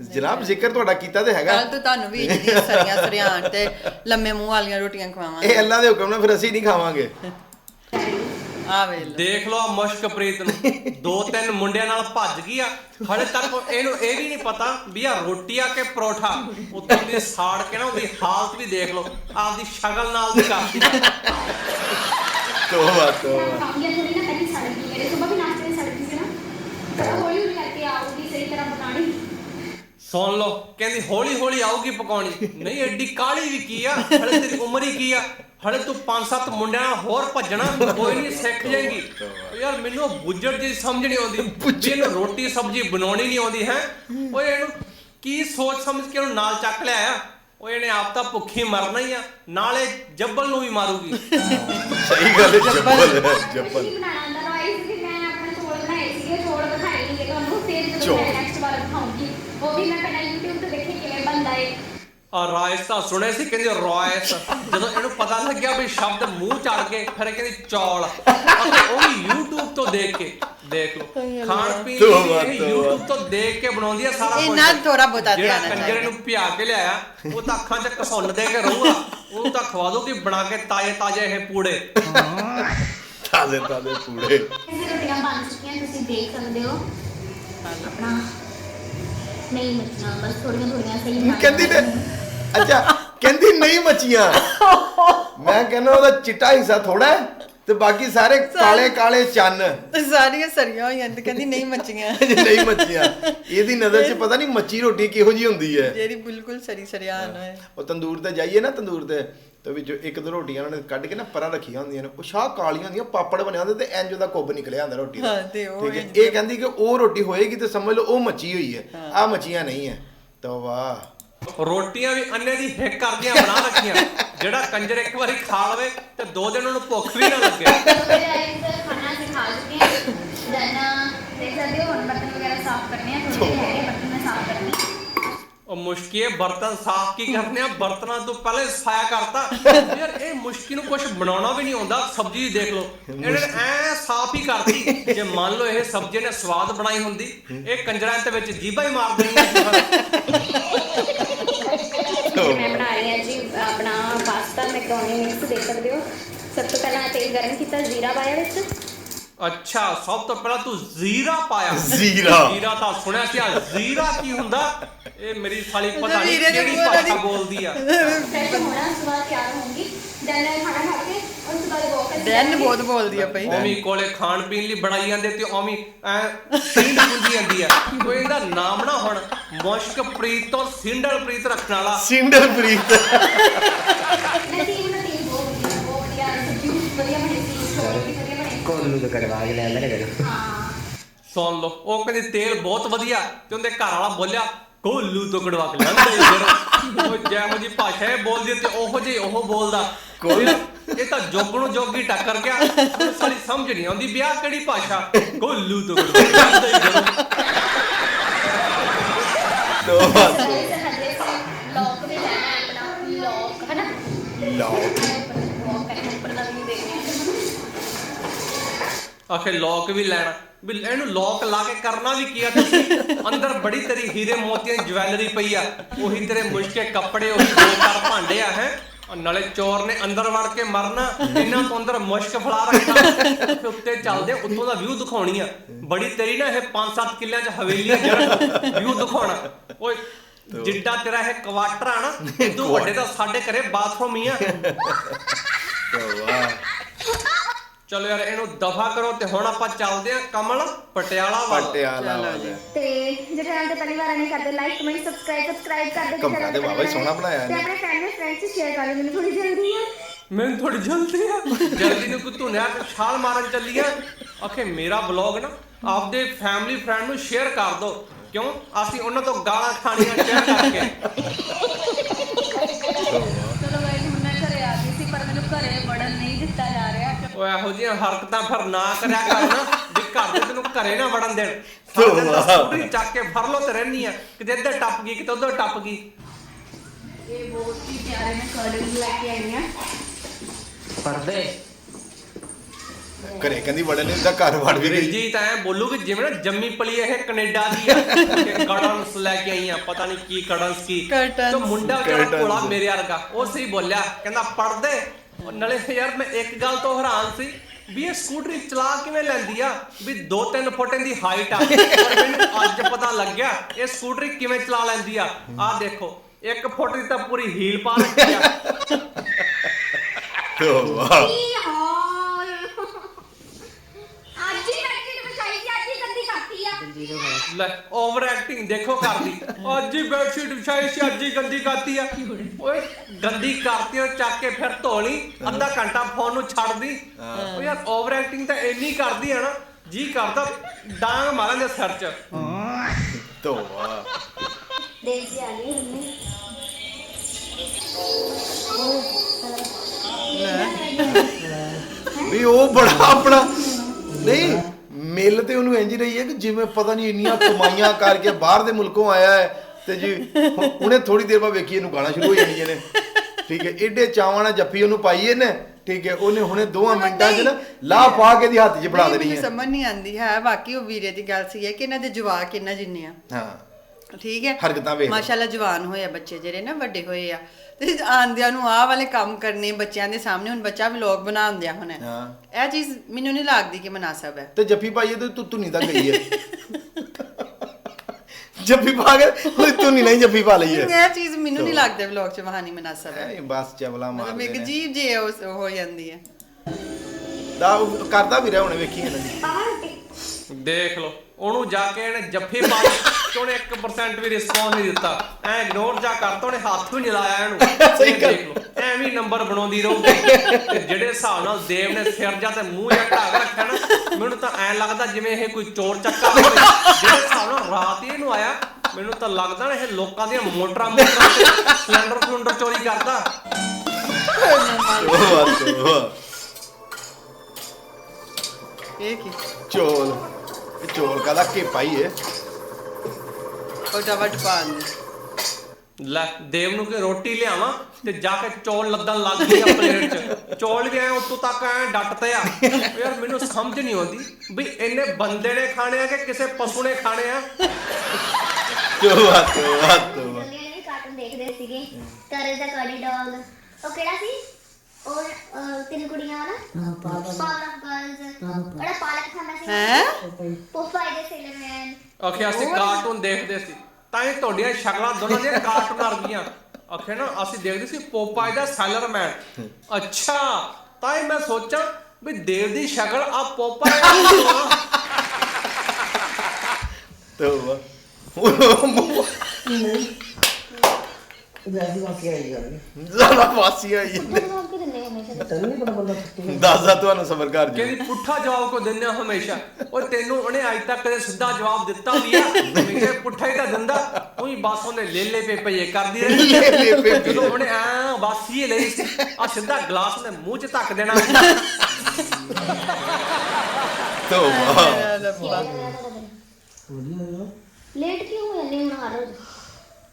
ਜਨਾਬ ਜ਼ਿਕਰ ਤੁਹਾਡਾ ਕੀਤਾ ਤੇ ਹੈਗਾ ਕੱਲ ਤੋਂ ਤੁਹਾਨੂੰ ਵੀ ਜਿਹੜੀ ਸਰੀਆਂ ਸਰੀਆਂ ਤੇ ਲੰਮੇ ਮੂੰਹ ਵਾਲੀਆਂ ਰੋਟੀਆਂ ਖਵਾਵਾਂਗੇ ਇਹ ਅੱਲਾ ਦੇ ਹੁਕਮ ਨਾਲ ਫਿਰ ਅਸੀਂ ਨਹੀਂ ਖਾਵਾਂਗੇ ਆ ਵੇਲ ਦੇਖ ਲਓ ਮੁਸ਼ਕਪ੍ਰੀਤ ਨੂੰ ਦੋ ਤਿੰਨ ਮੁੰਡਿਆਂ ਨਾਲ ਭੱਜ ਗਈ ਆ ਹਲੇ ਤੱਕ ਇਹਨੂੰ ਇਹ ਵੀ ਨਹੀਂ ਪਤਾ ਵੀ ਆ ਰੋਟੀ ਆ ਕਿ ਪਰੋਠਾ ਉੱਤੋਂ ਦੀ ਸਾੜ ਕੇ ਨਾ ਉਹਦੀ ਹਾਲਤ ਵੀ ਦੇਖ ਲਓ ਆਪਦੀ ਸ਼ਕਲ ਨਾਲ ਦੀ ਕਰਤੀ ਤੋਬਾ ਤੋਬਾ ਖਾਉਂਗੀ ਥੋੜੀ ਨਾ ਪਹਿਲੀ ਸੜ ਗਈ ਮੇਰੇ ਸੁਬਹ ਵੀ ਨਾਸ਼ਤੇ में सड़ गई थी ना तो हौली ਸੁਣ ਲਓ। ਕਹਿੰਦੀ ਹੌਲੀ ਹੌਲੀ ਆਊਗੀ ਪਕਾਉਣੀ। ਨਹੀਂ ਐਡੀ ਕਾਲੀ ਵੀ ਕੀ ਆ? ਹਲੇ ਤੇਰੀ ਉਮਰ ਹੀ ਕੀ ਆ? ਹਲੇ ਤੂੰ ਪੰਜ ਸੱਤ ਮੁੰਡਿਆਂ ਹੋਰ ਭੱਜਣਾ ਕੋਈ ਨਹੀਂ ਸਿੱਖ ਜਾਏਗੀ। ਯਾਰ ਮੈਨੂੰ ਬੁੱਜੜ ਜੀ ਸਮਝ ਨਹੀਂ ਆਉਂਦੀ। ਜਿਹਨੂੰ ਰੋਟੀ ਸਬਜ਼ੀ ਬਣਾਉਣੀ ਨਹੀਂ ਆਉਂਦੀ ਹੈ? ਓਏ ਇਹਨੂੰ ਕੀ ਸੋਚ ਸਮਝ ਕੇ ਉਹਨੂੰ ਨਾਲ ਚੱਕ ਲਿਆ ਆ ਓਏ ਇਹਨੇ ਆਪ ਤਾਂ ਭੁੱਖੀ ਮਰਨਾ ਹੀ ਆ। ਨਾਲੇ ਜੱਬਲ ਨੂੰ ਵੀ ਮਾਰੂਗੀ। ਸਹੀ ਗੱਲ ਹੈ ਜੱਬਲ। ਜੱਬਲ। ਬਣਾਉਣਾ ਰਾਈਸ ਵੀ ਮੈਂ ਆਪਣੇ ਚੋਲ ਬਣਾਏ ਸੀਗੇ ਨਹੀਂ ਤੁਹਾਨੂੰ ਫਿਰ ਜਦੋਂ ਵੀ ਮੈਂ ਪਹਿਲਾਂ YouTube ਤੇ ਦੇਖੇ ਕਿਵੇਂ ਬਣਦਾ ਹੈ ਆ ਰਾਇਸ ਤਾਂ ਸੁਣੇ ਸੀ ਕਹਿੰਦੀ ਰਾਇਸ। ਜਦੋਂ ਇਹਨੂੰ ਪਤਾ ਲੱਗਿਆ ਵੀ ਸ਼ਬਦ ਮੂੰਹ ਚੜ ਗਏ ਫਿਰ ਇਹ ਕਹਿੰਦੀ ਚੌਲ। ਅਤੇ ਉਹ ਵੀ YouTube ਤੋਂ ਦੇਖ ਕੇ ਦੇਖ ਲਓ। ਖਾਣ ਪੀਣ ਲਈ ਇਹ। YouTube ਤੋਂ ਦੇਖ ਕੇ ਬਣਾਉਂਦੀ ਆ ਸਾਰਾ ਕੁਝ। ਇੰਨਾ ਥੋੜਾ ਬਹੁਤਾ ਜਿਹੜਾ ਧਿਆਨ ਕੰਜਰੇ ਨੂੰ ਪਿਆ ਕੇ ਲਿਆਇਆ ਉਹ ਤਾਂ ਅੱਖਾਂ 'ਚ ਕਸੁੰਨ ਦੇ ਕੇ ਰਹੂਗਾ। ਉਹ ਤਾਂ ਖਵਾ ਦੋ ਕਿ ਬਣਾ ਕੇ ਤਾਜ਼ੇ ਤਾਜ਼ੇ ਇਹ ਪੂੜੇ। ਤਾਜ਼ੇ ਤਾਜ਼ੇ ਪੂੜੇ। ਇਹ ਰੋਟੀਆਂ ਬਣ ਚੁੱਕੀਆਂ ਤੁਸੀਂ ਦੇਖ ਸਕਦੇ ਹੋ। ਆਪਣਾ ਨਹੀਂ ਮੱਛੀਆਂ ਬਸ ਥੋੜੀਆਂ ਥੋੜੀਆਂ ਸਹੀ ਬਣਾ ਕਹਿੰਦੀ ਨੇ ਅੱਛਾ ਕਹਿੰਦੀ ਨਹੀਂ ਮੱਛੀਆਂ ਮੈਂ ਕਹਿੰਦਾ ਉਹਦਾ ਚਿੱਟਾ ਹਿੱਸਾ ਥੋੜਾ ਹੈ ਤੇ ਬਾਕੀ ਸਾਰੇ ਕਾਲੇ ਕਾਲੇ ਚੰਨ। ਸਾਰੀਆਂ ਸਰੀਆਂ ਹੋਈਆਂ ਤੇ ਕਹਿੰਦੀ ਨਹੀਂ ਮੱਚੀਆਂ। ਨਹੀਂ ਮੱਛੀਆਂ ਇਹਦੀ ਨਜ਼ਰ 'ਚ ਪਤਾ ਨਹੀਂ ਮੱਛੀ ਰੋਟੀ ਕਿਹੋ ਜੀ ਹੁੰਦੀ ਹੈ। ਜਿਹੜੀ ਬਿਲਕੁਲ ਸਰੀ ਸਰੀਆਂ ਹੋਏ। ਉਹ ਤੰਦੂਰ ਤੇ ਜਾਈਏ ਨਾ ਤੰਦੂਰ ਤੇ। ਤੇ ਵਿੱਚ ਇੱਕ ਦੋ ਰੋਟੀਆਂ ਉਹਨਾਂ ਨੇ ਕੱਢ ਕੇ ਨਾ ਪਰਾਂ ਰੱਖੀਆਂ ਹੁੰਦੀਆਂ ਨੇ ਉਹ ਸ਼ਾਹ ਕਾਲੀਆਂ ਹੁੰਦੀਆਂ ਪਾਪੜ ਬਣਿਆ ਹੁੰਦਾ ਤੇ ਐਂਜ ਉਹਦਾ ਕੁੱਬ ਨਿਕਲਿਆ ਹੁੰਦਾ ਰੋਟੀ ਦਾ। ਠੀਕ ਹੈ? ਇਹ ਕਹਿੰਦੀ ਕਿ ਉਹ ਰੋਟੀ ਹੋਏਗੀ ਤੇ ਸਮਝ ਲਓ ਉਹ ਮੱਚੀ ਹੋਈ ਹੈ ਆ ਮੱਚੀਆਂ ਨਹੀਂ ਹੈ। ਤਾਂ ਵਾਹ। ਰੋਟੀਆਂ ਵੀ ਅੰਨੇ ਦੀ ਹਿੱਕ ਕਰਦੀਆਂ ਬਣਾ ਰੱਖੀਆਂ ਜਿਹੜਾ ਕੰਜਰ ਇੱਕ ਵਾਰੀ ਖਾ ਲਵੇ ਤੇ ਦੋ ਦਿਨ ਉਹਨੂੰ ਭੁੱਖ ਵੀ ਨਾ ਲੱਗੇ। ਉਹ ਮੁਸ਼ਕੀ ਬਰਤਨ ਸਾਫ਼ ਕੀ ਕਰਨੇ ਆ? ਬਰਤਨਾਂ ਤੋਂ ਪਹਿਲੇ ਸਫਾਇਆ ਕਰਤਾ। ਯਾਰ ਇਹ ਮੁਸ਼ਕੀ ਨੂੰ ਕੁਝ ਬਣਾਉਣਾ ਵੀ ਨਹੀਂ ਆਉਂਦਾ ਸਬਜ਼ੀ ਦੇਖ ਲਓ। ਇਹਨੇ ਐ ਸਾਫ਼ ਹੀ ਕਰਤੀ। ਜੇ ਮੰਨ ਲਓ ਇਹ ਸਬਜ਼ੀ ਨੇ ਸਵਾਦ ਬਣਾਈ ਹੁੰਦੀ ਇਹ ਕੰਜਰਾਂ ਦੇ ਵਿੱਚ ਜੀਭਾਂ ਹੀ ਮਾਰ ਦੇਣੀਆਂ ਤੇ ਮੈਂ ਬਣਾ ਰਹੀ ਹਾਂ ਜੀ ਆਪਣਾ ਪਾਸਤਾ ਮੈਕਰੋਨੀ ਮਿਕਸ ਦੇਖ ਸਕਦੇ ਹੋ। ਸਭ ਤੋਂ ਪਹਿਲਾਂ ਤੇਲ ਗਰਮ ਕੀਤਾ ਜ਼ੀਰਾ ਪਾਇਆ ਵਿੱਚ। ਅੱਛਾ ਸਭ ਤੋਂ ਪਹਿਲਾਂ ਤੂੰ ਜ਼ੀਰਾ ਪਾਇਆ। ਜ਼ੀਰਾ। ਜ਼ੀਰਾ ਤਾਂ ਸੁਣਿਆ ਸੀ ਆ ਜ਼ੀਰਾ ਕੀ ਹੁੰਦਾ? ਇਹ ਮੇਰੀ ਸਾਲੀ ਪਤਾ ਨਹੀਂ ਕਿਹੜੀ ਭਾਸ਼ਾ ਬੋਲਦੀ ਆ। ਫਰੈਸ਼ ਹੋਣਾ ਬਾਅਦ ਤਿਆਰ ਹੋਊਂਗੀ। ਦੈਨ ਖਾਣਾ ਖਾ ਕੇ ਉਸ ਤੋਂ ਬਾਅਦ ਵਾਕ ਕਰਕੇ ਦੈਨ ਬਹੁਤ ਬੋਲਦੀ ਆ ਪਈ ਓਮੀ ਕੋਲੇ ਖਾਣ ਪੀਣ ਲਈ ਬਣਾਈ ਜਾਂਦੇ ਤੇ ਓਮੀ ਐ ਸਿੰਡ ਪੁੰਜੀ ਜਾਂਦੀ ਆ। ਕੋਈ ਇਹਦਾ ਨਾਮ ਨਾ ਹੁਣ। ਮੁਸ਼ਕ ਪ੍ਰੀਤ ਤੋਂ ਸਿੰਡਲ ਪ੍ਰੀਤ ਰੱਖਣ ਵਾਲਾ। ਸਿੰਡਰ ਪ੍ਰੀਤ। ਮੈਂ ਟੀਮ ਨਾਲ ਟੀਮ ਬਹੁਤ ਵਧੀਆ ਬਹੁਤ ਵਧੀਆ ਬਣੀ ਸੀ ਚੌਲ ਵੀ ਵਧੀਆ ਬਣੇ ਸੀ। ਕੋਲ ਨੂੰ ਤਾਂ ਕਰਵਾ ਕੇ ਲੈ ਆਂਦਾ ਨੇ ਹਾਂ ਸੁਣ ਲਓ ਉਹ ਕਹਿੰਦੀ ਤੇਲ ਬਹੁਤ ਵਧੀਆ ਤੇ ਉਹਦੇ ਘਰ ਵਾਲਾ ਬੋਲਿਆ ਕੋਲੂ ਤੋਂ ਕਢਵਾ ਕੇ ਲਿਆਂਦਾ ਫਿਰ। ਉਹ ਜਿਹੋ ਜੀ ਭਾਸ਼ਾ ਇਹ ਬੋਲਦੀ ਤੇ ਉਹੋ ਜਿਹੀ ਉਹ ਬੋਲਦਾ। ਕੋਈ ਇਹ ਤਾਂ ਜੋਗ ਨੂੰ ਜੋਗੀ ਟੱਕਰ ਗਿਆ। ਸਾਲੀ ਸਮਝ ਨਹੀਂ ਆਉਂਦੀ ਵਿਆਹ ਕਿਹੜੀ ਭਾਸ਼ਾ। ਕੋਲੂ ਤੋਂ ਕਢਵਾ ਕੇ ਲਿਆਂਦਾ ਫਿਰ। ਤੋ ਸਾਰੇ ਹੱਲੇ ਲੌਕ ਵੀ ਲੈਣਾ ਹੈ ਆਪਣਾ ਲੌਕ ਹੈ ਨਾ ਲਓ ਲੌਕ ਹੈ ਉੱਪਰ ਦਾ ਵੀ ਦੇਖਣਾ ਹੈ ਆਖੇ ਲੋਕ ਵੀ ਲੈਣਾ। ਵੀ ਇਹਨੂੰ ਲੋਕ ਲਾ ਕੇ ਕਰਨਾ ਵੀ ਕੀ ਆ ਤੁਸੀਂ? ਅੰਦਰ ਬੜੀ ਤੇਰੀ ਹੀਰੇ ਮੋਤੀਆਂ ਦੀ ਜਵੈਲਰੀ ਪਈ ਆ। ਉਹੀ ਤੇਰੇ ਮੁਸ਼ਕੇ ਕੱਪੜੇ, ਉਹੀ ਦੋ ਚਾਰ ਭਾਂਡੇ ਆ, ਹੈ? ਨਾਲੇ ਚੋਰ ਨੇ ਅੰਦਰ ਵੜ ਕੇ ਮਰਨਾ, ਇਹਨਾਂ ਤੋਂ ਅੰਦਰ ਮੁਸ਼ਕ ਫਲਾ ਰੱਖਣਾ। ਫਿਰ ਉੱਤੇ ਚੱਲਦੇ ਉੱਤੋਂ ਦਾ ਵਿਊ ਦਿਖਾਉਣੀ ਆ। ਬੜੀ ਤੇਰੀ ਨਾ ਇਹ 5-7 ਕਿੱਲਿਆਂ 'ਚ ਹਵੇਲੀ ਆ ਜਿਹੜਾ ਵਿਊ ਦਿਖਾਉਣਾ। ਓਏ, ਜਿੱਡਾ ਤੇਰਾ ਇਹ ਕੁਆਟਰ ਆ ਨਾ, ਇਦੋਂ ਵੱਡੇ ਤਾਂ ਸਾਡੇ ਘਰੇ ਬਾਥਰੂਮ ਹੀ ਆ। ਵਾਹ। ਚਲੋ ਯਾਰ ਇਹਨੂੰ ਦਫਾ ਕਰੋ ਤੇ ਹੁਣ ਆਪਾਂ ਚੱਲਦੇ ਆ ਕਮਲ ਪਟਿਆਲਾ ਵੱਲ। ਪਟਿਆਲਾ ਚਲੋ ਵਾਲਾ। ਜੀ। ਤੇ ਜਿਹੜੇ ਚੈਨਲ ਤੇ ਪਹਿਲੀ ਵਾਰ ਨਹੀਂ ਕਰਦੇ ਲਾਈਕ ਕਮੈਂਟ ਸਬਸਕ੍ਰਾਈਬ ਸਬਸਕ੍ਰਾਈਬ ਕਰ ਦੇ ਕਮਰਾ ਤੇ ਬਾਬਾ ਸੋਹਣਾ ਬਣਾਇਆ ਤੇ। ਆਪਣੇ ਫੈਮਿਲੀ ਫਰੈਂਡਸ ਨੂੰ ਸ਼ੇਅਰ ਕਰ ਮੈਨੂੰ ਥੋੜੀ ਜਲਦੀ ਹੈ ਮੈਨੂੰ ਥੋੜੀ ਜਲਦੀ ਆ। ਜਲਦੀ ਨੂੰ ਕੋਈ ਧੁਨਿਆ ਛਾਲ ਮਾਰਨ ਚੱਲੀ ਆ। ਆਖੇ ਮੇਰਾ ਵਲੌਗ ਨਾ ਆਪਦੇ ਫੈਮਿਲੀ ਫਰੈਂਡ ਨੂੰ ਸ਼ੇਅਰ ਕਰ ਦਿਓ। ਕਿਉਂ? ਅਸੀਂ ਉਹਨਾਂ ਤੋਂ ਗਾਲਾਂ ਖਾਣੀਆਂ ਸ਼ੇਅਰ ਕਰਕੇ ਚਲੋ ਗਾਇਸ ਹੁਣ ਮੈਂ ਘਰੇ ਆ ਗਈ ਸੀ ਪਰ ਮੈਨੂੰ ਘਰੇ ਵੜਨ ਨਹੀਂ ਦਿੱਤਾ ਜਾ ਰਿਹਾ ਓਏ ਇਹੋ ਜਿਹੀਆਂ ਹਰਕਤਾਂ ਫਿਰ ਨਾ ਕਰਿਆ ਕਰ ਨਾ ਵੀ ਘਰ ਦੇ ਤੈਨੂੰ ਘਰੇ ਨਾ ਵੜਨ ਦੇਣ। ਸਾਰਾ ਦਿਨ ਤਾਂ ਸਕੂਟਰੀ ਚੱਕ ਕੇ ਫੜ ਲੋ ਤੇ ਰਹਿਨੀ ਆ। ਕਿਤੇ ਇੱਧਰ ਟੱਪ ਗਈ ਕਿਤੇ ਉੱਧਰ ਟੱਪ ਗਈ। ਇਹ ਬਹੁਤ ਹੀ ਪਿਆਰੇ ਮੈਂ ਕਰਡਨ ਲੈ ਕੇ ਆਈ ਪਰਦੇ। ਘਰੇ ਕਹਿੰਦੀ ਵੜੇ ਨੇ ਦਾ ਘਰ ਵੜ ਵੀ ਗਈ। ਜੀ ਤਾਂ ਐ ਬੋਲੂਗੀ ਜਿਵੇਂ ਨਾ ਜੰਮੀ ਪਲੀ ਇਹ ਕੈਨੇਡਾ ਦੀ ਆ ਕਿ ਕੜਨਸ ਲੈ ਕੇ ਆਈ ਆ ਪਤਾ ਨਹੀਂ ਕੀ ਕੜਨਸ ਕੀ। Curtains। ਤੇ ਮੁੰਡਾ ਵਿਚਾਰਾ Curtains। ਕੋਲਾ ਮੇਰੇ ਵਰਗਾ ਉਹ ਸਹੀ ਬੋਲਿਆ ਕਹਿੰਦਾ ਪੜਦੇ ਉਹ ਨਾਲੇ ਯਾਰ ਮੈਂ ਇੱਕ ਗੱਲ ਤੋਂ ਹੈਰਾਨ ਸੀ ਵੀ ਇਹ ਸਕੂਟਰੀ ਚਲਾ ਕਿਵੇਂ ਲੈਂਦੀ ਆ? ਵੀ 2-3 ਫੁੱਟ ਦੀ ਹਾਈਟ ਆ। ਪਰ ਮੈਨੂੰ ਅੱਜ ਪਤਾ ਲੱਗਿਆ, ਇਹ ਸਕੂਟਰੀ ਕਿਵੇਂ ਚਲਾ ਲੈਂਦੀ ਆ? ਆਹ ਦੇਖੋ 1 ਫੁੱਟ ਦੀ ਤਾਂ ਪੂਰੀ ਹੀਲ ਪਾ ਰੱਖੀ ਆ। ਵਾਹ ਕੀ ਹਾਲ ਅੱਜ ਹੀ ਬੈਠੀ ਨੂੰ ਬਚਾਈ ਸੀ ਅੱਜ ਹੀ ਗੰਦੀ ਕਰਤੀ ਆ ਲੈ ਓਵਰ ਐਕਟਿੰਗ ਦੇਖੋ ਕਰਦੀ ਅੱਜ ਹੀ ਬੈਡਸ਼ੀਟ ਵਿਛਾਈ ਸੀ ਅੱਜ ਹੀ ਗੰਦੀ ਕਰਤੀ ਆ। ਓਏ ਗੰਦੀ ਕਰਤੀ ਉਹ ਚੱਕ ਕੇ ਫਿਰ ਧੋਲੀ ਅੱਧਾ ਘੰਟਾ ਫੋਨ ਨੂੰ ਛੱਡਦੀ। ਓ ਯਾਰ ਓਵਰ ਐਕਟਿੰਗ ਤਾਂ ਇੰਨੀ ਕਰਦੀ ਆ ਨਾ ਜੀ ਕਰਦਾ ਡਾਂਗ ਮਾਰਨ ਦੇ ਸਿਰ 'ਚ। ਦੇਖ ਜੀ ਆ ਗਈ ਮੰਮੀ। ਵੀ ਉਹ ਬੜਾ ਆਪਣਾ ਨਹੀਂ ਮਿਲ ਤੇ ਉਹਨੂੰ ਇੰਜ ਹੀ ਰਹੀ ਹੈ ਕਿ ਜਿਵੇਂ ਪਤਾ ਨਹੀਂ ਇੰਨੀਆਂ ਕਮਾਈਆਂ ਕਰਕੇ ਬਾਹਰ ਦੇ ਮੁਲਕੋਂ ਆਇਆ ਹੈ ਤੇ ਜੀ ਹੁ- ਹੁਣੇ ਥੋੜੀ ਦੇਰ ਬਾਅਦ ਵੇਖੀ ਇਹਨੂੰ ਗਾਣਾ ਸ਼ੁਰੂ ਹੋ ਜਾਣੀ ਇਹਨੇ ਠੀਕ ਹੈ ਏਡੇ ਚਾਵਾਂ ਨਾਲ ਜੱਫੀ ਉਹਨੂੰ ਪਾਈ ਇਹਨੇ ਠੀਕ ਹੈ ਉਹਨੇ ਹੁਣੇ ਦੋਵਾਂ ਮਿੰਟਾਂ 'ਚ ਨਾ ਲਾਹ ਪਾ ਕੇ ਦੀ ਹੱਥ 'ਚ ਫੜਾ ਨਹੀਂ, ਦੇਣੀ ਮੈਨੂੰ ਹੈ। ਸਮਝ ਨਹੀਂ ਆਂਦੀ ਹੈ ਬਾਕੀ ਉਹ ਵੀਰੇ ਦੀ ਗੱਲ ਸੀ ਕਿ ਇਹਨਾਂ ਦੇ ਜਵਾਕ ਇਹਨਾਂ ਜਿੰਨੇ ਆ। ਹਾਂ। ਠੀਕ ਹੈ? ਹਰਕਤਾਂ ਵੇਖ। ਮਾਸ਼ਾਅੱਲਾ ਜਵਾਨ ਹੋਏ ਆ ਬੱਚੇ ਜਿਹੜੇ ਨਾ ਵੱਡੇ ਹੋਏ ਆ। ਤੇ ਆਂਦਿਆਂ ਨੂੰ ਆਹ ਵਾਲੇ ਕੰਮ ਕਰਨੇ ਬੱਚਿਆਂ ਦੇ ਸਾਹਮਣੇ ਹੁਣ ਬੱਚਾ ਵਲੌਗ ਬਣਾਉਂਦਿਆ ਹੁਣ। ਹਾਂ। ਇਹ ਚੀਜ਼ ਮੈਨੂੰ ਨਹੀਂ ਲੱਗਦੀ ਕਿ ਮناسب ਹੈ। ਤੇ ਜੱਫੀ ਪਾਈਏ ਤੇ ਤੂੰ ਧੁਨੀ ਤੱਕ ਗਈ ਹੈ। ਜੱਫੀ ਪਾ ਕੇ ਹੋਈ ਧੁਨੀ ਨਹੀਂ ਜੱਫੀ ਪਾ ਲਈ ਹੈ। ਇਹ ਚੀਜ਼ ਮੈਨੂੰ ਨਹੀਂ ਲੱਗਦਾ ਵਲੌਗ 'ਚ ਵਹਾਨੀ ਮناسب ਹੈ। ਇਹ ਬਸ ਚਵਲਾ ਮਤਲਬ ਮਾਰਦੇ ਇੱਕ ਨੇ ਜੀਬ ਜੇ ਉਹ ਹੋ ਜਾਂਦੀ ਹੈ। ਦਾ ਉਹ ਕਰਦਾ ਵੀ ਰਿਹਾ ਹੁਣ ਵੇਖੀ ਇਹਨਾਂ ਦੀ ਦੇਖ ਲਓ। ਉਹਨੂੰ ਜਾ ਕੇ ਇਹਨੇ ਜੱਫੀ ਪਾ ਲਈ ਤੇ ਉਹਨੇ 1% ਵੀ ਰਿਸਪੌਂਸ ਨਹੀਂ ਦਿੱਤਾ। ਐ ਇਗਨੋਰ ਜਾ ਕਰਤਾ ਉਹਨੇ ਹੱਥ ਵੀ ਨਹੀਂ ਲਾਇਆ ਇਹਨੂੰ। ਸਹੀ ਗੱਲ। ਐਵੇਂ ਹੀ ਨੰਬਰ ਬਣਾਉਂਦੀ ਰਹੂਗੀ। ਤੇ ਜਿਹੜੇ ਹਿਸਾਬ ਨਾਲ ਦੇਵ ਨੇ ਸਿਰ ਜਾ ਤੇ ਮੂੰਹ ਜਾਂ ਢਾਕ ਰੱਖਿਆ ਨਾ ਮੈਨੂੰ ਤਾਂ ਐ ਲੱਗਦਾ ਜਿਵੇਂ ਇਹ ਕੋਈ ਚੋਰ ਚੱਕਾ ਹੋਵੇ। ਜਿਹੜੇ ਹਿਸਾਬ ਨਾਲ ਰਾਤ ਹੀ ਇਹਨੂੰ ਆਇਆ ਮੈਨੂੰ ਤਾਂ ਲੱਗਦਾ ਨਾ ਇਹ ਲੋਕਾਂ ਦੀਆਂ ਮੋਟਰਾਂ ਮੋਟਰਾਂ ਤੇ ਸਿਲੰਡਰ ਸਿਲੰਡਰ ਚੋਰੀ ਕਰਦਾ। ਇਹ ਕੀ? ਚੋਲ। ਇਹ ਚੋਲ ਕਾਦਾ ਕੇ ਪਾਈ ਹੈ ਉਹ ਡਬਟ ਪਾਣ ਲੈ ਦੇਵ ਨੂੰ ਕਿ ਰੋਟੀ ਲਿਆਵਾਂ ਤੇ ਜਾ ਕੇ ਚੌਲ ਲੱਦਣ ਲੱਗ ਗਈ ਆ ਪਲੇਟ 'ਚ। ਚੌਲ ਵੀ ਐ ਉੱਤੋਂ ਤੱਕ ਐ ਡੱਟ ਤੇ ਆ। ਯਾਰ ਮੈਨੂੰ ਸਮਝ ਨਹੀਂ ਆਉਂਦੀ ਵੀ ਇਹਨੇ ਬੰਦੇ ਨੇ ਖਾਣੇ ਆ ਕਿ ਕਿਸੇ ਪਸ਼ੂ ਨੇ ਖਾਣੇ ਆ। ਜੱਲੀਆਂ ਨੇ ਵੀ ਕਾਰਟੂਨ ਦੇਖਦੇ ਸੀਗੇ। ਕਰੇਜ ਦਾ ਕੜੀ ਡੌਗ। ਉਹ ਕਿਹੜਾ ਸੀ? ਦੇ ਆਖੇ ਅਸੀਂ ਕਾਰਟੂਨ ਦੇਖਦੇ ਸੀ। ਤਾਂ ਇਹ ਤੁਹਾਡੀਆਂ ਸ਼ਕਲਾਂ ਦੋਨਾਂ ਦੀਆਂ ਕਾਰਟੂਨ ਵਰਗੀਆਂ ਆਖੇ ਨਾ ਅਸੀਂ ਦੇਖਦੇ ਸੀ ਪੋਪਾਈ ਦਾ ਸੈਲਰਮੈਨ ਅੱਛਾ ਤਾਂ ਇਹ ਮੈਂ ਸੋਚਾਂ ਵੀ ਦੇਵ ਦੀ ਸ਼ਕਲ ਆ ਪੋਪਾਈ ਆ? ਤੋਬਾ ਵੈਸੇ ਵਾਕੀ ਆਈ ਗੱਲ। ਜ਼ਿਆਦਾ ਫਾਸੀ ਆਈ ਜਾਂਦੇ। ਉਹ ਕਿ ਦਿੰਦੇ ਹਮੇਸ਼ਾ। ਤੈਨੂੰ ਨਹੀਂ ਪਤਾ ਬੰਦਾ ਸੁੱਤੀ ਦਾਦਾ ਤੁਹਾਨੂੰ ਸਬਰ ਕਰ ਜੀ ਕਹਿੰਦੀ ਪੁੱਠਾ ਜਵਾਬ ਕੋ ਦਿੰਦੇ ਆ ਹਮੇਸ਼ਾ। ਉਹ ਤੈਨੂੰ ਉਹਨੇ ਅੱਜ ਤੱਕ ਕਦੇ ਸਿੱਧਾ ਜਵਾਬ ਦਿੱਤਾ ਵੀ ਆ। ਹਮੇਸ਼ਾ ਪੁੱਠਾ ਹੀ ਤਾਂ ਦਿੰਦਾ ਤੂੰ ਹੀ ਬਸ ਉਹਨੇ ਲੇਲੇ ਪੇ ਪਈਏ ਕਰਦੀ ਰਹੀ ਲੇਲੇ ਪੇ ਜਦੋਂ ਉਹਨੇ ਆ ਬਸ ਹੀ ਲਈ ਆ ਸਿੱਧਾ ਗਲਾਸ ਨੇ ਮੂੰਹ 'ਚ ਧੱਕ ਦੇਣਾ। ਤੋਬਾ ਲੇਟ ਕਿਉਂ ਹੋ ਜਾਂਦੇ ਹੁਣ ਹਰ ਰੋਜ਼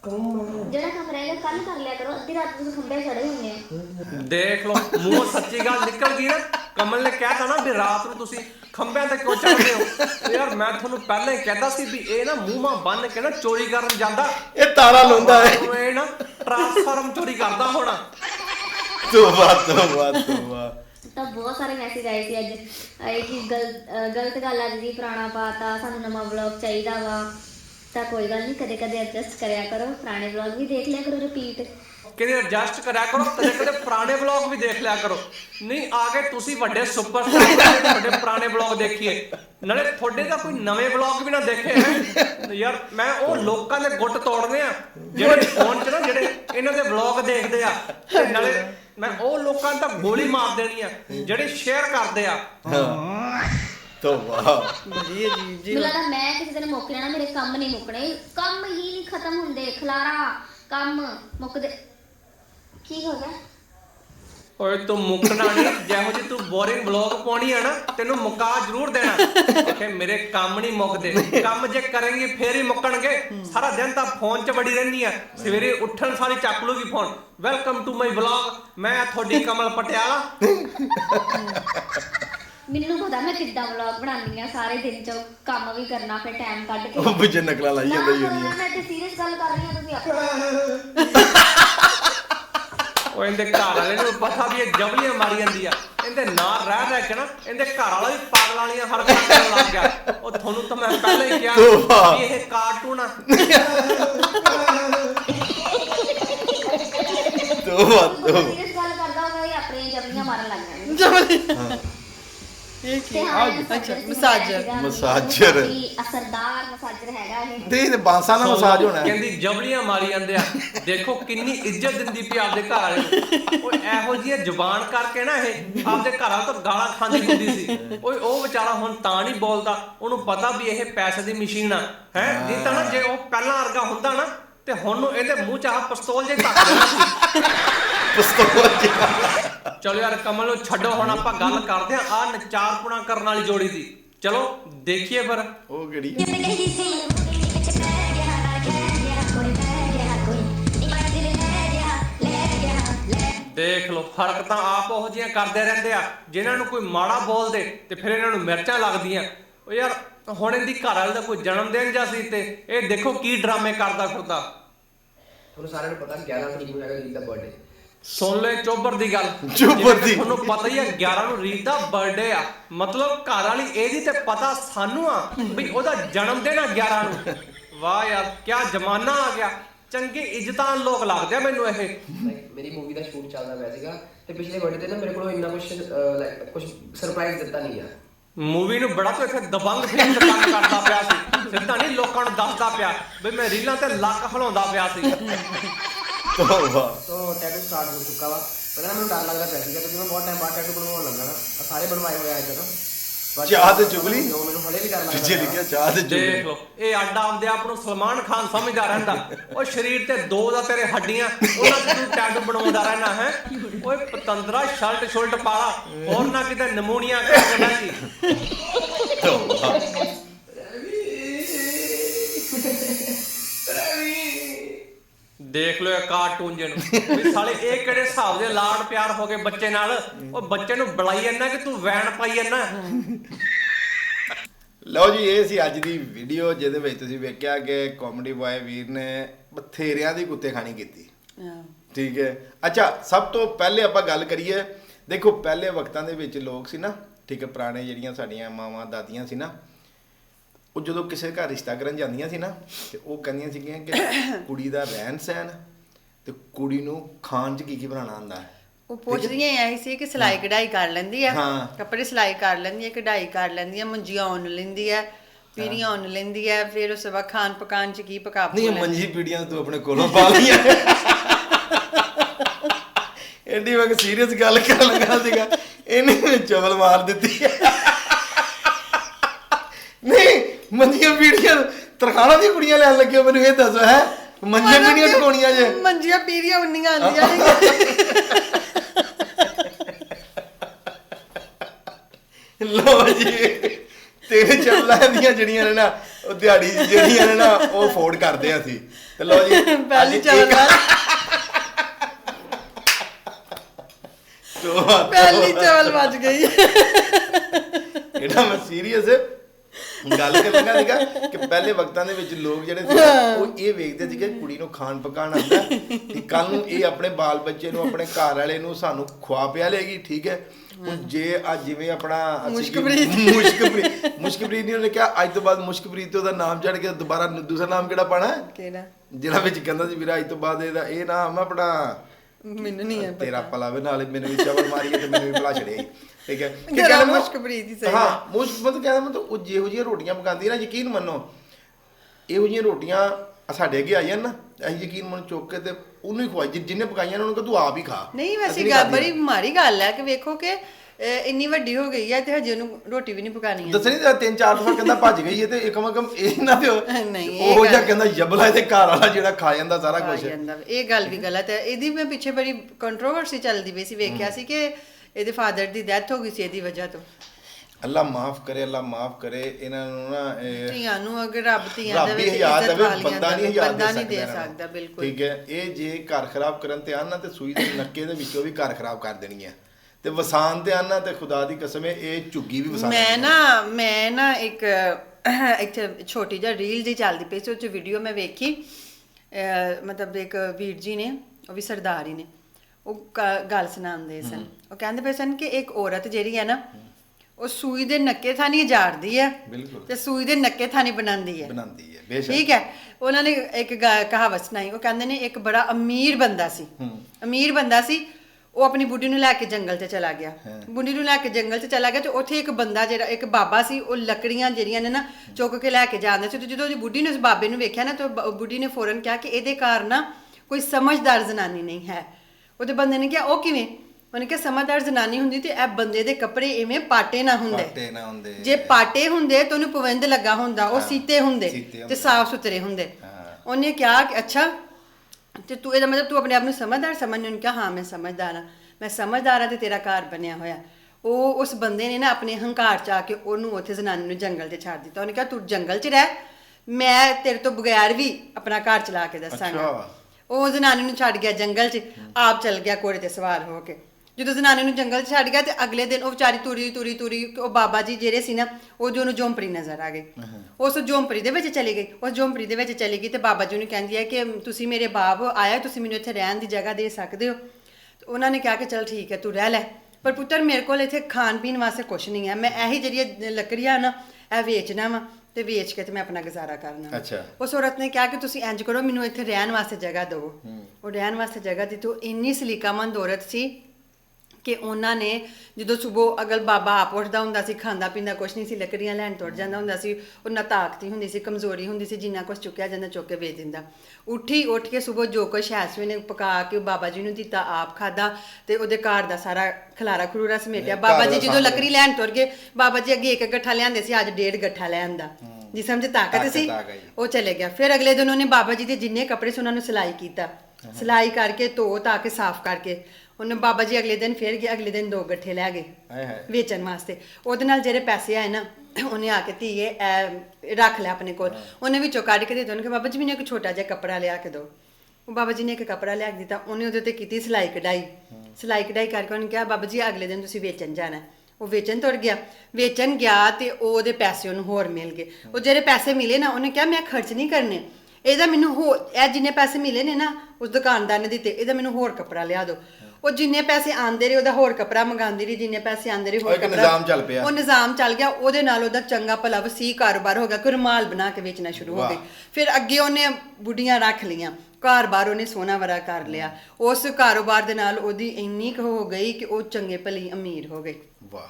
ਜਿਹੜਾ ਕੰਮ ਰਹੇਗਾ ਕੱਲ ਕਰ ਲਿਆ ਕਰੋ ਅੱਧੀ ਰਾਤ ਤੁਸੀਂ ਖੰਬੇ ਚੜੇ ਹੁੰਦੇ ਆ। ਦੇਖ ਲਓ ਮੂੰਹ ਸੱਚੀ ਗੱਲ ਨਿਕਲ ਗਈ ਨਾ। ਕਮਲ ਨੇ ਕਹਿਤਾ ਨਾ ਵੀ ਰਾਤ ਨੂੰ ਤੁਸੀਂ ਖੰਭਿਆਂ ਤੇ ਕਿਉਂ ਚੜਦੇ ਹੋ? ਯਾਰ ਮੈਂ ਤੁਹਾਨੂੰ ਪਹਿਲਾਂ ਹੀ ਕਹਿੰਦਾ ਸੀ ਵੀ ਇਹ ਨਾ ਮੂੰਹ ਮਾਂ ਬੰਨ ਕੇ ਨਾ ਚੋਰੀ ਕਰਨ ਜਾਂਦਾ। ਇਹ ਤਾਰਾ ਲਾਉਂਦਾ ਹੈ। ਉਹ ਇਹ ਨਾ ਟ੍ਰਾਂਸਫਾਰਮ ਚੋਰੀ ਕਰਦਾ ਹੋਣਾ। ਤੋਬਾ ਤੋਬਾ ਤੋਬਾ ਤਾਂ ਬਹੁਤ ਸਾਰੇ ਮੈਸੇਜ ਆਏ ਸੀ ਅੱਜ। ਆਏ ਕਿ ਗਲਤ ਗਲਤ ਗੱਲ ਆ ਜੀ ਪੁਰਾਣਾ ਪਾਤਾ ਸਾਨੂੰ ਨਵਾਂ ਵਲੌਗ ਚਾਹੀਦਾ ਵਾ। ਤਾਂ ਕੋਈ ਗੱਲ ਨਹੀਂ ਕਦੇ ਕਦੇ ਐਡਜਸਟ ਕਰਿਆ ਕਰੋ ਪੁਰਾਣੇ ਵਲੌਗ ਵੀ ਦੇਖ ਲਿਆ ਕਰੋ ਰਿਪੀਟ ਕਹਿੰਦੇ ਐਡਜਸਟ ਕਰਿਆ ਕਰੋ ਕਦੇ ਕਦੇ ਪੁਰਾਣੇ ਵਲੌਗ ਵੀ ਦੇਖ ਲਿਆ ਕਰੋ। ਨਹੀਂ ਆ ਕੇ ਤੁਸੀਂ ਵੱਡੇ ਸੁਪਰਸਟਾਰ ਵੱਡੇ ਪੁਰਾਣੇ ਵਲੌਗ ਦੇਖੀਏ। ਨਾਲੇ ਤੁਹਾਡੇ ਤਾਂ ਕੋਈ ਨਵੇਂ ਵਲੌਗ ਵੀ ਨਾ ਦੇਖੇ ਹੈ? ਯਾਰ ਮੈਂ ਉਹ ਲੋਕਾਂ ਦੇ ਗੁੱਟ ਤੋੜਨੇ ਆ ਜਿਹੜੇ ਫੋਨ 'ਚ ਨਾ ਜਿਹੜੇ ਇਹਨਾਂ ਦੇ ਵਲੌਗ ਦੇਖਦੇ ਆ। ਤੇ ਨਾਲੇ ਮੈਂ ਉਹ ਲੋਕਾਂ ਨੂੰ ਤਾਂ ਗੋਲੀ ਮਾਰ ਦੇਣੀ ਆ ਜਿਹੜੇ ਸ਼ੇਅਰ ਕਰਦੇ ਆ। ਤੋਬਾ ਜੀ ਜੀ ਜੀ। ਮੈਨੂੰ ਲੱਗਦਾ ਮੈਂ ਕਿਸੇ ਦਿਨ ਮੁੱਕ ਜਾਣਾ ਮੇਰੇ ਕੰਮ ਨਹੀਂ ਮੁੱਕਣੇ। ਕੰਮ ਹੀ ਨਹੀਂ ਖਤਮ ਹੁੰਦੇ ਖਲਾਰਾ। ਕੰਮ ਮੁੱਕਦੇ। ਕੀ ਹੋ ਗਿਆ? ਓਏ ਤੂੰ ਮੁੱਕਣਾ ਨਹੀਂ। ਜਿਹੋ ਜਿਹੀ ਤੂੰ ਬੋਰਿੰਗ ਵਲੌਗ ਪਾਉਣੀ ਆ ਨਾ ਤੈਨੂੰ ਮੁਕਾ ਜ਼ਰੂਰ ਦੇਣਾ। ਕਿ ਮੇਰੇ ਕੰਮ ਨਹੀਂ ਮੁੱਕਦੇ। ਕੰਮ ਜੇ ਕਰਾਂਗੇ ਫੇਰ ਹੀ ਮੁੱਕਣਗੇ। ਸਾਰਾ ਦਿਨ ਤਾਂ ਫੋਨ 'ਚ ਵੜੀ ਰਹਿੰਦੀ ਆ। ਸਵੇਰੇ ਉੱਠਣ ਸਾਰੀ ਚੱਕ ਲੂਗੀ phone welcome to my vlog ਮੈਂ ਤੁਹਾਡੀ ਕਮਲ ਪਟਿਆਲਾ। ਮੈਨੂੰ ਪਤਾ ਮੈਂ ਕਿੱਦਾਂ ਵਲੌਗ ਬਣਾਉਂਦੀ ਆ ਸਾਰੇ ਦਿਨ ਚ ਕੰਮ ਵੀ ਕਰਨਾ ਫਿਰ ਟਾਈਮ ਕੱਢ ਕੇ। ਉਹ ਵਿੱਚ ਨਕਲਾਂ ਲਾਈ ਜਾਂਦਾ ਹੀ ਉਹਦੀਆਂ। ਮੈਂ ਤੇ ਸੀਰੀਅਸ ਗੱਲ ਕਰ ਰਹੀ ਹਾਂ ਤੁਸੀਂ ਉਹ ਇਹਦੇ ਘਰ ਵਾਲੇ ਨੂੰ ਪਤਾ ਵੀ ਇਹ ਜਵਲੀਆਂ ਮਾਰੀ ਜਾਂਦੀ ਆ। ਇਹਦੇ ਨਾਲ ਰਹਿ ਰਹਿ ਕੇ ਨਾ ਇਹਦੇ ਘਰ ਵਾਲਾ ਵੀ ਪਾਗਲ ਵਾਲੀਆਂ ਹਰਕਤਾਂ ਕਰਨ ਲੱਗ ਗਿਆ। ਉਹ ਤੁਹਾਨੂੰ ਤਾਂ ਮੈਂ ਪਹਿਲਾਂ ਹੀ ਕਿਹਾ ਤੋਬਾ। ਵੀ ਇਹ ਕਾਰਟੂਨ ਆ। ਤੋਬਾ ਤੋਬਾ ਸੀਰੀਅਸ ਗੱਲ ਕਰਦਾ ਹੋਗਾ ਇਹ ਆਪਣੀਆਂ ਜਬਲੀਆਂ ਮਾਰਨ ਲੱਗ ਜਾਂਦੇ ਇਹ ਕੀ? ਤੇ ਆ ਹਾਂ ਅੱਛਾ ਮਸਾਜਰ। ਮਸਾਜਰ। ਅਸਰਦਾਰ ਮਸਾਜਰ ਹੈਗਾ ਇਹ। ਤੇ ਇਹ ਬਾਂਸਾਂ ਦਾ ਮਸਾਜ ਹੋਣਾ। ਹੈ। ਕਹਿੰਦੀ ਜਬਲੀਆਂ ਮਾਰੀ ਜਾਂਦੇ ਆ। ਦੇਖੋ ਕਿੰਨੀ ਇੱਜ਼ਤ ਦਿੰਦੀ ਪਈ ਆਪਦੇ ਘਰ। ਵਾਲੇ ਨੂੰ ਓਏ ਇਹੋ ਜਿਹੀ ਜ਼ੁਬਾਨ ਕਰਕੇ ਨਾ ਇਹ ਆਪਦੇ ਘਰਾਂ ਤੋਂ ਗਾਲਾਂ ਖਾਂਦੀ ਹੁੰਦੀ ਸੀ। ਓਏ ਉਹ ਵਿਚਾਰਾ ਹੁਣ ਤਾਂ ਨਹੀਂ ਬੋਲਦਾ। ਉਹਨੂੰ ਪਤਾ ਵੀ ਇਹ ਪੈਸੇ ਦੀ ਮਸ਼ੀਨ ਆ। ਹੈ ਨਹੀਂ ਤਾਂ ਨਾ ਜੇ ਉਹ ਪਹਿਲਾਂ ਵਰਗਾ ਹੁੰਦਾ ਨਾ ਤੇ ਹੁਣ ਨੂੰ ਇਹਦੇ ਮੂੰਹ 'ਚ ਆਹ ਪਿਸਤੌਲ ਜੇ ਧੱਕ ਦੇਣਾ ਸੀ ਪਿਸਤੌਲ ਜੀ। ਚਲੋ ਯਾਰ ਕਮਲ ਨੂੰ ਛੱਡੋ ਹੁਣ ਆਪਾਂ ਗੱਲ ਕਰਦੇ ਆ ਆ ਨਚਾਰਪੁਣਾ ਕਰਨ ਵਾਲੀ ਜੋੜੀ ਦੀ। ਚਲੋ ਦੇਖੀਏ ਫਿਰ। ਉਹ ਕਿਹੜੀ ਦੇਖ ਲਓ ਹਰਕਤਾਂ ਆਪ ਉਹ ਜਿਹੀਆਂ ਕਰਦੇ ਰਹਿੰਦੇ ਆ। ਜਿਨ੍ਹਾਂ ਨੂੰ ਕੋਈ ਮਾੜਾ ਬੋਲਦੇ ਤੇ ਫਿਰ ਇਹਨਾਂ ਨੂੰ ਮਿਰਚਾਂ ਲੱਗਦੀਆਂ। ਉਹ ਯਾਰ ਹੁਣ ਇਹਦੀ ਘਰ ਵਾਲੇ ਦਾ ਕੋਈ ਜਨਮ ਦਿਨ ਜਾਂ ਸੀ ਤੇ ਇਹ ਦੇਖੋ ਕੀ ਡਰਾਮੇ ਕਰਦਾ ਫਿਰਦਾ। ਤੁਹਾਨੂੰ ਸਾਰਿਆਂ ਨੂੰ ਪਤਾ 11 ਤਰੀਕ ਨੂੰ ਹੈਗਾ ਰੀਤ ਦਾ ਬਰਥਡੇ ਸੁਣ ਲੈ ਚੋਬਰ ਦੀ ਗੱਲ। ਚੋਬਰ ਦੀ। ਤੁਹਾਨੂੰ ਪਤਾ ਹੀ ਆ 11 ਨੂੰ ਰੀਤ ਦਾ ਬਰਥਡੇ ਆ। ਮਤਲਬ ਘਰ ਵਾਲੀ ਇਹਦੀ ਤੇ ਪਤਾ ਸਾਨੂੰ ਆ ਵੀ ਉਹਦਾ ਜਨਮ ਦਿਨ ਆ 11 ਨੂੰ। ਵਾਹ ਯਾਰ ਕੀ ਜ਼ਮਾਨਾ ਆ ਗਿਆ। ਚੰਗੇ ਇੱਜ਼ਤਾਂ ਲੋਕ ਲੱਗਦੇ ਆ ਮੈਨੂੰ ਇਹ। ਮੇਰੀ ਮੂਵੀ ਦਾ ਸ਼ੂਟ ਚੱਲਦਾ ਪਿਆ ਸੀਗਾ ਤੇ ਪਿਛਲੇ ਬਰਥਡੇ ਤੇ ਨਾ ਮੇਰੇ ਕੋਲ ਇੰਨਾ ਕੁਝ ਲਾਈਕ ਕੁਝ ਸਰਪ੍ਰਾਈਜ਼ ਦਿੱਤਾ ਨਹੀਂ ਗਿਆ। ਮੂਵੀ ਨੂੰ ਬੜਾ ਤੋਂ ਇੱਥੇ ਦਬੰਗ ਫਿਲਮ ਦਾ ਕੰਮ ਕਰਦਾ ਪਿਆ ਸੀ। ਸਿੱਧਾ ਨਹੀਂ ਲੋਕਾਂ ਨੂੰ ਦੱਸਦਾ ਪਿਆ ਵੀ ਮੈਂ ਰੀਲਾਂ ਤੇ ਲੱਕ ਹਲਾਉਂਦਾ ਪਿਆ ਸੀ। ਤੋਬਾ ਤੋ ਟੈਟੂ ਸਟਾਰਟ ਹੋ ਚੁੱਕਾ ਵਾ ਪਹਿਲਾਂ ਮੈਨੂੰ ਡਰ ਲੱਗਦਾ ਪਿਆ ਸੀਗਾ ਕਿਉਂਕਿ ਮੈਂ ਬਹੁਤ ਟਾਈਮ ਬਾਅਦ ਟੈਟੂ ਬਣਾਉਣ ਲੱਗਾ ਨਾ ਆਹ ਸਾਰੇ ਬਣਵਾਏ ਹੋਏ ਆ ਇੱਧਰ But ਚਾਹ ਤੇ ਚੁਗਲੀ? ਉਹ ਮੈਨੂੰ ਹਲੇ ਵੀ ਡਰ ਲੱਗਦਾ ਜੇ ਪਿਆ। ਲਿਖਿਆ ਚਾਹ ਤੇ ਦੇਖ ਲਓ ਇਹ ਅੱਡਾ ਆਪਦੇ ਆਪ ਨੂੰ ਸਲਮਾਨ ਖਾਨ ਸਮਝਦਾ ਰਹਿੰਦਾ ਉਹ ਸਰੀਰ ਤੇ ਦੋ ਦਾ ਤੇਰੇ ਹੱਡੀਆਂ ਉਹਨਾਂ ਤੇ ਤੂੰ ਟੈਟੂ ਬਣਾਉਂਦਾ ਰਹਿਣਾ ਹੈ ਓਏ ਪਤੰਦਰਾ ਸ਼ਰਟ ਸ਼ੁਲਟ ਪਾਲਾ ਹੋਰ ਨਾ ਕਿਤੇ ਨਮੂਨੀਆ ਕਰ ਦੇਣਾ ਕਾਰਟੂਨ ਜਿਹਨੂੰ ਵੀ ਸਾਲੇ ਇਹ ਕਿਹੜੇ ਹਿਸਾਬ ਦੇ ਲਾਡ ਪਿਆਰ ਹੋ ਗਏ ਬੱਚੇ ਨਾਲ? ਉਹ ਬੱਚੇ ਨੂੰ ਬੁਲਾਈ ਜਾਂਦਾ ਕਿ ਤੂੰ ਵੈਣ ਪਾਈ ਜਾਂਦਾ? ਲਓ ਜੀ ਇਹ ਸੀ ਅੱਜ ਦੀ ਵੀਡੀਓ ਜਿਹਦੇ ਵਿੱਚ ਤੁਸੀਂ ਵੇਖਿਆ ਕਿ ਕਾਮੇਡੀ ਬॉय ਵੀਰ ਨੇ ਬਥੇਰਿਆਂ ਦੀ ਕੁੱਤੇ। ਖਾਣੀ ਕੀਤੀ। ਠੀਕ ਹੈ। ਅੱਛਾ ਸਭ ਤੋਂ ਪਹਿਲੇ ਆਪਾਂ ਗੱਲ ਕਰੀਏ। ਦੇਖੋ ਪਹਿਲੇ ਵਕਤਾਂ ਦੇ ਵਿੱਚ ਲੋਕ ਸੀ ਨਾ ਠੀਕ ਹੈ ਪੁਰਾਣੇ ਜਿਹੜੀਆਂ ਸਾਡੀਆਂ ਮਾਵਾਂ ਦਾਦੀਆਂ ਸੀ ਨਾ ਉਹ ਜਦੋਂ ਕਿਸੇ ਘਰ ਰਿਸ਼ਤਾ ਕਰਨ ਜਾਂਦੀਆਂ ਸੀ ਨਾ ਤੇ ਉਹ ਕਹਿੰਦੀਆਂ ਸੀਗੀਆਂ ਕਿ ਕੁੜੀ ਦਾ ਰਹਿਣ ਸਹਿਣ ਤੇ ਕੁੜੀ ਨੂੰ ਖਾਣ 'ਚ ਕੀ ਕੀ ਬਣਾਉਣਾ ਆਉਂਦਾ ਹੈ ਉਹ ਪੁੱਛਦੀਆਂ ਐ ਸੀ ਕਿ ਸਿਲਾਈ ਕਢਾਈ ਕਰ ਲੈਂਦੀ ਆ ਹਾਂ। ਕੱਪੜੇ ਸਿਲਾਈ ਕਰ ਲੈਂਦੀ ਆ ਕਢਾਈ ਕਰ ਲੈਂਦੀ ਆ ਮੰਜੀਆਂ ਉਣ ਲੈਂਦੀ ਆ ਪੀੜੀਆਂ ਉਣ ਲੈਂਦੀ ਆ ਫਿਰ ਉਸ ਤੋਂ ਬਾਅਦ ਖਾਣ ਪਕਾਨ ਚ ਕੀ ਪਕਾ ਨਹੀਂ ਇਹ ਪਕੂ ਮੰਜੀ ਪੀੜੀਆਂ ਤੂੰ ਆਪਣੇ ਕੋਲੋਂ ਪਾ ਲਈਆਂ ਐਡੀ ਮੈਂ ਸੀਰੀਅਸ ਗੱਲ ਕਰਨ ਲੱਗਾ ਸੀਗਾ। ਇਹਨੇ ਚਵਲ ਮਾਰ ਦਿੱਤੀ ਨਹੀਂ ਮੰਜੀਆਂ ਪੀੜੀਆਂ ਤਰਖਾਣਾ ਦੀ ਕੁੜੀਆਂ ਲੈਣ ਲੱਗਿਓ ਮੈਨੂੰ ਇਹ ਦੱਸੋ ਹੈ? ਮੰਜੀਆਂ ਪੀੜੀਆਂ ਟਕਾਉਣੀਆਂ ਜੇ। ਮੰਜੀਆਂ ਪੀੜੀਆਂ ਉੰਨੀਆਂ ਆਉਂਦੀਆਂ ਨੇ। ਲੋ ਜੀ ਤੇਰੇ ਚਵਲਾਂ ਦੀਆਂ ਜਿਹੜੀਆਂ ਨੇ ਨਾ ਉਹ ਦਿਹਾੜੀ ਜਿਹੜੀਆਂ ਨੇ ਨਾ ਉਹ ਫੋਰਡ ਕਰਦੇ ਆ ਸੀ ਤੇ ਲੋ ਜੀ ਪਹਿਲੀ ਤੋ ਪਹਿਲੀ ਚਵਲ ਵੱਜ ਗਈ। ਇਹਦਾ ਮੈਂ ਸੀਰੀਅਸ ਗੱਲ ਕਰਨ ਲੱਗਾ ਸੀਗਾ ਕਿ ਪਹਿਲੇ ਵਕਤਾਂ ਦੇ ਵਿੱਚ ਲੋਕ ਜਿਹੜੇ ਸੀ ਉਹ ਇਹ ਵੇਖਦੇ ਸੀ ਕਿ ਕੁੜੀ ਨੂੰ ਖਾਣ ਪਕਾਣ ਆਉਂਦਾ ਕਿ ਕੱਲ ਨੂੰ ਇਹ ਆਪਣੇ ਬਾਲ ਬੱਚੇ ਨੂੰ ਆਪਣੇ ਘਰ ਵਾਲੇ ਨੂੰ ਸਾਨੂੰ ਖਵਾ ਪਿਆ ਲੇਗੀ ਠੀਕ ਹੈ ਹੁਣ ਜੇ ਆ ਜਿਵੇਂ ਆਪਣਾ ਅਸੀਂ ਮੁਸ਼ਕਪ੍ਰੀਤ। ਮੁਸ਼ਕਪ੍ਰੀਤ ਮੁਸ਼ਕਪ੍ਰੀਤ ਨੇ ਉਹਨੇ ਕਿਹਾ ਅੱਜ ਤੋਂ ਬਾਅਦ ਮੁਸ਼ਕਪ੍ਰੀਤ ਤੇ ਉਹਦਾ ਨਾਮ ਛੱਡ ਕੇ ਦੁਬਾਰਾ ਦੂਸਰਾ ਨਾਮ ਕਿਹੜਾ ਪਾਣਾ ਕਿਹੜਾ ਜਿਹੜਾ ਵਿੱਚ ਕਹਿੰਦਾ ਸੀ ਵੀਰਾ ਅੱਜ ਤੋਂ ਬਾਅਦ ਇਹਦਾ ਇਹ ਨਾਮ ਆਪਣਾ ਮੈਨੂੰ ਨਹੀਂ ਹੈ ਤੇਰਾ ਪਲਾਵੇ ਨਾਲੇ ਮੈਨੂੰ ਵੀ ਚਵਲ ਮਾਰੀ ਤੇ ਮੈਨੂੰ ਵੀ ਭੁਲਾ ਛੜਿਆ। ਠੀਕ ਹੈ। ਕਿ ਕਹਿੰਦਾ ਮੈਂ- ਮੁਸ਼ਕਪ੍ਰੀਤ ਹੀ ਸਹੀ ਹਾਂ ਮੁਸ਼ਕ ਮਤਲਬ ਕਹਿੰਦਾ ਮਤਲਬ ਉਹ ਜਿਹੋ ਜਿਹੀਆਂ ਰੋਟੀਆਂ ਪਕਾਉਂਦੀ ਨਾ ਯਕੀਨ ਮੰਨੋ ਇਹੋ ਜਿਹੀਆਂ ਰੋਟੀਆਂ ਸਾਡੇ ਅੱਗੇ ਆ ਜਾਣ ਨਾ ਅਸੀਂ ਯਕੀਨ ਮੰਨ ਚੁੱਕ ਕੇ ਤੇ ਉਹਨੂੰ ਹੀ ਖਵਾਈ ਜਿ- ਜਿਹਨੇ ਪਕਾਈਆਂ ਨੇ ਉਹਨੂੰ ਕਹ ਤੂੰ ਆਪ ਹੀ ਖਾ। ਨਹੀਂ ਵੈਸੇ ਗੱਲ। ਬੜੀ ਮਾੜੀ ਗੱਲ ਹੈ ਕਿ ਵੇਖੋ ਕਿ ਇੰਨੀ ਵੱਡੀ ਹੋ ਗਈ ਹੈ ਤੇ ਹਜੇ ਉਹਨੂੰ ਰੋਟੀ ਵੀ ਨਹੀਂ ਪਕਾਣੀ ਹੈ। ਦੱਸਣੀ ਤਾਂ ਤਿੰਨ ਚਾਰ ਦਫਾ ਕਹਿੰਦਾ ਭੱਜ ਗਈ ਹੈ ਤੇ ਇੱਕ ਮਕਮ ਇਹ ਨਾ ਦਿਓ ਨਹੀਂ, ਉਹ ਗੱਲ- ਕਹਿੰਦਾ ਜਬਲਾ ਇਹਦੇ ਘਰ ਵਾਲਾ ਜਿਹੜਾ ਖਾ ਜਾਂਦਾ ਸਾਰਾ ਕੁਝ। ਇਹ ਗੱਲ ਵੀ ਗਲਤ ਹੈ। ਇਹਦੀ ਮੈਂ ਪਿੱਛੇ ਬੜੀ ਕੰਟਰੋਵਰਸੀ ਚੱਲਦੀ ਪਈ ਸੀ ਵੇਖਿਆ ਸੀ ਕਿ ਇਹਦੇ ਫਾਦਰ ਦੀ ਡੈਥ ਹੋ ਗਈ ਸੀ ਇਹਦੀ ਵਜ੍ਹਾ ਤੋਂ। ਅੱਲਾ ਮਾਫ ਕਰੇ ਅੱਲਾ ਮਾਫ ਕਰੇ ਇਹਨਾਂ ਨੂੰ ਨਾ ਧੀਆਂ ਨੂੰ ਅਗਰ ਰੱਬ ਧੀਆਂ ਦੇ ਵਿੱਚ ਦੇਵੇ ਵਾਲੀਆਂ ਬੰਦਾ ਨਹੀਂ ਬੰਦਾ ਦੇ ਨਹੀਂ। ਸਕਦਾ ਬਿਲਕੁਲ। ਠੀਕ ਹੈ ਇਹ ਜੇ ਘਰ ਖਰਾਬ ਕਰਨ ਤੇ ਆਣਾ ਤੇ ਸੂਈ ਦੇ ਨੱਕੇ ਦੇ ਵਿੱਚੋਂ ਵੀ ਘਰ ਖਰਾਬ ਕਰ ਦੇਣੀ ਹੈ। ਤੇ ਵਸਾਨ ਤੇ ਆਣਾ ਤੇ ਖੁਦਾ ਦੀ ਕਸਮ ਹੈ ਇਹ ਝੁੱਗੀ ਵੀ ਵਸਾ ਮੈਂ। ਨਾ ਮੈਂ ਨਾ ਇੱਕ ਇੱਥੇ ਛੋਟੀ ਜਿਹੀ ਰੀਲ ਜੀ ਚੱਲਦੀ ਪਈ ਸੀ ਉਹ ਚ ਵੀਡੀਓ ਮੈਂ ਵੇਖੀ। ਮਤਲਬ ਇੱਕ ਵੀਰ ਜੀ ਨੇ ਉਹ ਵੀ ਸਰਦਾਰ ਹੀ ਨੇ। ਉਹ ਗੱਲ ਸੁਣਾਉਂਦੇ ਸਨ। ਉਹ ਕਹਿੰਦੇ ਪਏ ਸਨ ਕਿ ਇੱਕ ਔਰਤ ਜਿਹੜੀ ਹੈ ਨਾ ਉਹ ਸੂਈ ਦੇ ਨੱਕੇ ਥਾਣੀ ਜਾੜਦੀ ਹੈ। ਤੇ ਸੂਈ ਦੇ ਨੱਕੇ ਥਾਣੀ ਬਣਾਉਂਦੀ ਹੈ। ਬਣਾਉਂਦੀ ਹੈ ਬੇਸ਼ੱਕ। ਠੀਕ ਹੈ। ਉਹਨਾਂ ਨੇ ਇੱਕ ਕਹਾਵਤ ਸੁਣਾਈ। ਉਹ ਕਹਿੰਦੇ ਨੇ ਇੱਕ ਬੜਾ ਅਮੀਰ ਬੰਦਾ ਸੀ। ਅਮੀਰ ਬੰਦਾ ਸੀ ਉਹ ਆਪਣੀ ਬੁੱਢੀ ਨੂੰ ਲੈ ਕੇ ਜੰਗਲ 'ਚ ਚਲਾ ਗਿਆ। ਬੁੱਢੀ ਨੂੰ ਲੈ ਕੇ ਜੰਗਲ 'ਚ ਚਲਾ ਗਿਆ ਤੇ ਉੱਥੇ ਇੱਕ ਬੰਦਾ ਜਿਹੜਾ ਇੱਕ ਬਾਬਾ ਸੀ ਉਹ ਲੱਕੜੀਆਂ ਜਿਹੜੀਆਂ ਨੇ ਨਾ ਚੁੱਕ ਕੇ ਲੈ ਕੇ ਜਾਂਦਾ ਸੀ ਤੇ ਜਦੋਂ ਉਹਦੀ ਬੁੱਢੀ ਨੇ ਉਸ ਬਾਬੇ ਨੂੰ ਵੇਖਿਆ ਨਾ ਤੇ ਬੁੱਢੀ ਨੇ ਫੌਰਨ ਕਿਹਾ ਕਿ ਇਹਦੇ ਘਰ ਨਾ ਕੋਈ ਸਮਝਦਾਰ ਜ਼ਨਾਨੀ ਨਹੀਂ ਹੈ। ਉਹਦੇ ਬੰਦੇ ਨੇ ਕਿਹਾ ਉਹ ਕਿਵੇਂ? ਉਹਨੇ ਕਿਹਾ ਸਮਝਦਾਰ ਜ਼ਨਾਨੀ ਹੁੰਦੀ ਤੇ ਇਹ ਬੰਦੇ ਦੇ ਕੱਪੜੇ ਐਵੇਂ ਪਾਟੇ ਨਾ ਹੁੰਦੇ। ਪਾਟੇ ਨਾ ਹੁੰਦੇ। ਜੇ ਪਾਟੇ ਹੁੰਦੇ ਤਾਂ ਉਹਨੂੰ ਪਵੰਦ ਲੱਗਾ ਹੁੰਦਾ ਉਹ ਸੀਤੇ ਹੁੰਦੇ ਤੇ। ਸਾਫ਼ ਸੁਥਰੇ ਹੁੰਦੇ। ਉਹਨੇ ਕਿਹਾ ਕਿ ਅੱਛਾ ਤੇ ਤੂੰ ਇਹਦਾ ਮਤਲਬ ਤੂੰ ਆਪਣੇ ਆਪ ਨੂੰ ਸਮਝਦਾਰ ਸਮਝਣ। ਨੂੰ ਕਿਹਾ ਹਾਂ ਮੈਂ ਸਮਝਦਾਰ ਹਾਂ। ਮੈਂ ਸਮਝਦਾਰ ਹਾਂ ਤੇ ਤੇਰਾ ਘਰ ਬਣਿਆ ਹੋਇਆ। ਉਹ ਉਸ ਬੰਦੇ ਨੇ ਨਾ ਆਪਣੇ ਹੰਕਾਰ ਚ ਆ ਕੇ ਉਹਨੂੰ ਉੱਥੇ ਜ਼ਨਾਨੀ ਨੂੰ ਜੰਗਲ 'ਚ ਛੱਡ ਦਿੱਤਾ। ਉਹਨੇ ਕਿਹਾ ਤੂੰ ਜੰਗਲ 'ਚ ਰਹਿ। ਮੈਂ ਤੇਰੇ ਤੋਂ ਬਗੈਰ ਵੀ ਆਪਣਾ ਘਰ ਚਲਾ ਕੇ ਦੱਸਾਂਗਾ। ਅੱਛਾ। ਉਹ ਜ਼ਨਾਨੀ ਨੂੰ ਛੱਡ ਗਿਆ ਜੰਗਲ 'ਚ ਆਪ ਚਲ ਗਿਆ ਘੋੜੇ ਤੇ ਸਵਾਰ ਹੋ ਕੇ। ਜਦੋਂ ਜ਼ਨਾਨੀ ਨੂੰ ਜੰਗਲ 'ਚ ਛੱਡ ਗਿਆ ਤੇ ਅਗਲੇ ਦਿਨ ਉਹ ਵਿਚਾਰੀ ਤੁਰੀ ਤੁਰੀ ਤੁਰੀ ਉਹ ਬਾਬਾ ਜੀ ਜਿਹੜੇ ਸੀ ਨਾ ਉਹ ਜੋ ਉਹਨੂੰ ਜੋਂਪਰੀ ਨਜ਼ਰ ਆ ਗਏ ਉਸ ਜੋਂਪਰੀ ਦੇ ਵਿੱਚ ਚਲੀ ਗਈ। ਉਸ ਜੋਂਪਰੀ ਦੇ ਵਿੱਚ ਚਲੀ ਗਈ ਤੇ ਬਾਬਾ ਜੀ ਨੂੰ ਕਹਿੰਦੀ ਹੈ ਕਿ ਤੁਸੀਂ ਮੇਰੇ ਬਾਪ ਆਇਆ ਤੁਸੀਂ ਮੈਨੂੰ ਇੱਥੇ ਰਹਿਣ ਦੀ ਜਗ੍ਹਾ ਦੇ ਸਕਦੇ ਹੋ। ਉਹਨਾਂ ਨੇ ਕਿਹਾ ਕਿ ਚਲ ਠੀਕ ਹੈ ਤੂੰ ਰਹਿ ਲੈ। ਪਰ ਪੁੱਤਰ ਮੇਰੇ ਕੋਲ ਇੱਥੇ ਖਾਣ ਪੀਣ ਵਾਸਤੇ ਕੁਝ ਨਹੀਂ ਹੈ। ਮੈਂ ਇਹੀ ਜਿਹੜੀਆਂ ਲੱਕੜੀਆਂ ਨਾ ਇਹ ਵੇਚਣਾ ਵਾ। ਤੇ ਵੇਚ ਕੇ ਤੇ ਮੈਂ ਆਪਣਾ ਗੁਜ਼ਾਰਾ ਕਰਨਾ ਅੱਛਾ। ਉਸ ਔਰਤ ਨੇ ਕਿਹਾ ਕਿ ਤੁਸੀਂ ਇੰਜ ਕਰੋ ਮੈਨੂੰ ਇੱਥੇ ਰਹਿਣ ਵਾਸਤੇ ਜਗ੍ਹਾ ਦਿਓ। ਉਹ ਰਹਿਣ ਵਾਸਤੇ ਜਗ੍ਹਾ ਦਿੱਤੀ। ਉਹ ਇੰਨੀ ਸਲੀਕਾਮੰਦ ਔਰਤ ਸੀ ਕਿ ਉਹਨਾਂ ਨੇ ਜਦੋਂ ਸਵੇਰ ਅਗਲ ਬਾਬਾ ਆਪ ਉੱਠਦਾ ਹੁੰਦਾ ਸੀ ਖਾਂਦਾ ਪੀਂਦਾ ਕੁਛ ਨਹੀਂ ਸੀ ਲੱਕੜੀਆਂ ਲੈਣ ਤੁਰ ਜਾਂਦਾ ਹੁੰਦਾ ਸੀ ਉਹਨਾਂ ਤਾਕਤੀ ਹੁੰਦੀ ਸੀ ਕਮਜ਼ੋਰੀ ਹੁੰਦੀ ਸੀ ਜਿੰਨਾ ਕੁਛ ਚੁੱਕਿਆ ਜਾਂਦਾ ਚੁੱਕ ਕੇ ਵੇਚ ਦਿੰਦਾ। ਉੱਠੀ ਉੱਠ ਕੇ ਸਵੇਰ ਜੋ ਕੁਛ ਐਸਵੇਂ ਨੇ ਪਕਾ ਕੇ ਉਹ ਬਾਬਾ ਜੀ ਨੂੰ ਦਿੱਤਾ ਆਪ ਖਾਦਾ ਤੇ ਉਹਦੇ ਘਰ ਦਾ ਸਾਰਾ ਖਲਾਰਾ ਖਰੂਰਾ ਸਮੇਟਿਆ। ਬਾਬਾ ਜੀ ਜਦੋਂ ਲੱਕੜੀ ਲੈਣ ਤੁਰ ਗਏ ਬਾਬਾ ਜੀ ਅੱਗੇ ਇੱਕ ਗੱਠਾ ਲਿਆਂਦੇ ਸੀ ਅੱਜ ਡੇਢ ਗੱਠਾ ਲੈਣ ਦਾ ਜੀ ਸਮਝ ਤਾਕਤ ਸੀ। ਉਹ ਚਲੇ ਗਿਆ। ਫਿਰ ਅਗਲੇ ਦਿਨ ਉਹਨੇ ਬਾਬਾ ਜੀ ਦੇ ਜਿੰਨੇ ਕੱਪੜੇ ਸੀ ਉਹਨਾਂ ਨੂੰ ਸਿਲਾਈ ਕੀਤਾ। ਸਿਲਾਈ ਕਰਕੇ ਧੋ ਧਾ ਕੇ ਸਾਫ਼ ਕਰਕੇ। ਉਹਨੇ ਬਾਬਾ ਜੀ ਅਗਲੇ ਦਿਨ ਫਿਰ ਗਏ ਅਗਲੇ ਦਿਨ ਦੋ ਗੱਠੇ ਲੈ ਗਏ ਹਾਏ ਹਾਏ। ਵੇਚਣ ਵਾਸਤੇ। ਉਹਦੇ ਨਾਲ ਜਿਹੜੇ ਪੈਸੇ ਆਏ ਨਾ ਉਹਨੇ ਆ ਕੇ ਧੀਏ ਇਹ ਰੱਖ ਲਿਆ ਆਪਣੇ ਕੋਲ। ਉਹਨੇ ਵਿੱਚੋਂ ਕੱਢ ਕੇ ਦੇ ਦਿੱਤੇ ਉਹਨੇ ਕਿਹਾ ਬਾਬਾ ਜੀ ਮੈਨੂੰ ਇੱਕ ਛੋਟਾ ਜਿਹਾ ਕੱਪੜਾ ਲਿਆ ਕੇ ਦਿਓ। ਉਹ ਬਾਬਾ ਜੀ ਨੇ ਇੱਕ ਕਪੜਾ ਲਿਆ ਕੇ ਦਿੱਤਾ ਉਹਨੇ ਉਹਦੇ ਤੇ ਕੀਤੀ ਸਿਲਾਈ ਕਢਾਈ। ਸਿਲਾਈ ਕਢਾਈ ਕਰਕੇ ਉਹਨੇ ਕਿਹਾ ਬਾਬਾ ਜੀ ਅਗਲੇ ਦਿਨ ਤੁਸੀਂ ਵੇਚਣ ਜਾਣਾ ਹੈ। ਉਹ ਵੇਚਣ ਤੁਰ ਗਿਆ। ਵੇਚਣ ਗਿਆ ਤੇ ਉਹਦੇ ਪੈਸੇ ਉਹਨੂੰ ਹੋਰ ਮਿਲ ਗਏ। ਉਹ ਜਿਹੜੇ ਪੈਸੇ ਮਿਲੇ ਨਾ ਉਹਨੇ ਕਿਹਾ ਮੈਂ ਖਰਚ ਨਹੀਂ ਕਰਨੇ। ਇਹਦਾ ਮੈਨੂੰ ਹੋਰ ਇਹ ਜਿੰਨੇ ਪੈਸੇ ਮਿਲੇ ਨੇ ਨਾ ਉਸ ਦੁਕਾਨਦਾਰ ਨੇ ਦਿੱਤੇ ਇਹਦਾ ਮੈਨੂੰ ਹੋਰ ਕੱਪੜਾ ਲਿਆ ਦਿਓ। ਉਹ ਜਿੰਨੇ ਪੈਸੇ ਆਂਦੇ ਰਹੇ ਉਹਦਾ ਹੋਰ ਕੱਪੜਾ ਮੰਗਾਉਂਦੀ ਰਹੀ ਜਿੰਨੇ ਪੈਸੇ ਆਂਦੇ ਰਹੇ ਉਹ ਹੋਰ ਇੱਕ ਕੱਪੜਾ ਨਿਜ਼ਾਮ ਚੱਲ ਪਿਆ। ਉਹ ਨਿਜ਼ਾਮ ਚੱਲ ਗਿਆ ਉਹਦੇ ਨਾਲ ਉਹਦਾ ਚੰਗਾ ਭਲਾ ਵਸੀ ਕਾਰੋਬਾਰ ਹੋ ਗਿਆ ਕੋਈ ਰੁਮਾਲ ਬਣਾ ਕੇ ਵੇਚਣਾ ਸ਼ੁਰੂ ਹੋ ਵਾਹ। ਗਈ ਫਿਰ ਅੱਗੇ ਉਹਨੇ ਬੁੱਢੀਆਂ ਰੱਖ ਲੀਆਂ ਘਰ-ਬਾਰ ਉਹਨੇ ਸੋਨਾ ਵਰਾ ਕਰ ਲਿਆ। ਉਸ ਕਾਰੋਬਾਰ ਦੇ ਨਾਲ ਉਹਦੀ ਇੰਨੀ ਕੁ ਹੋ ਗਈ ਕਿ ਉਹ ਚੰਗੇ ਭਲੀ ਅਮੀਰ ਹੋ ਗਈ। ਵਾਹ।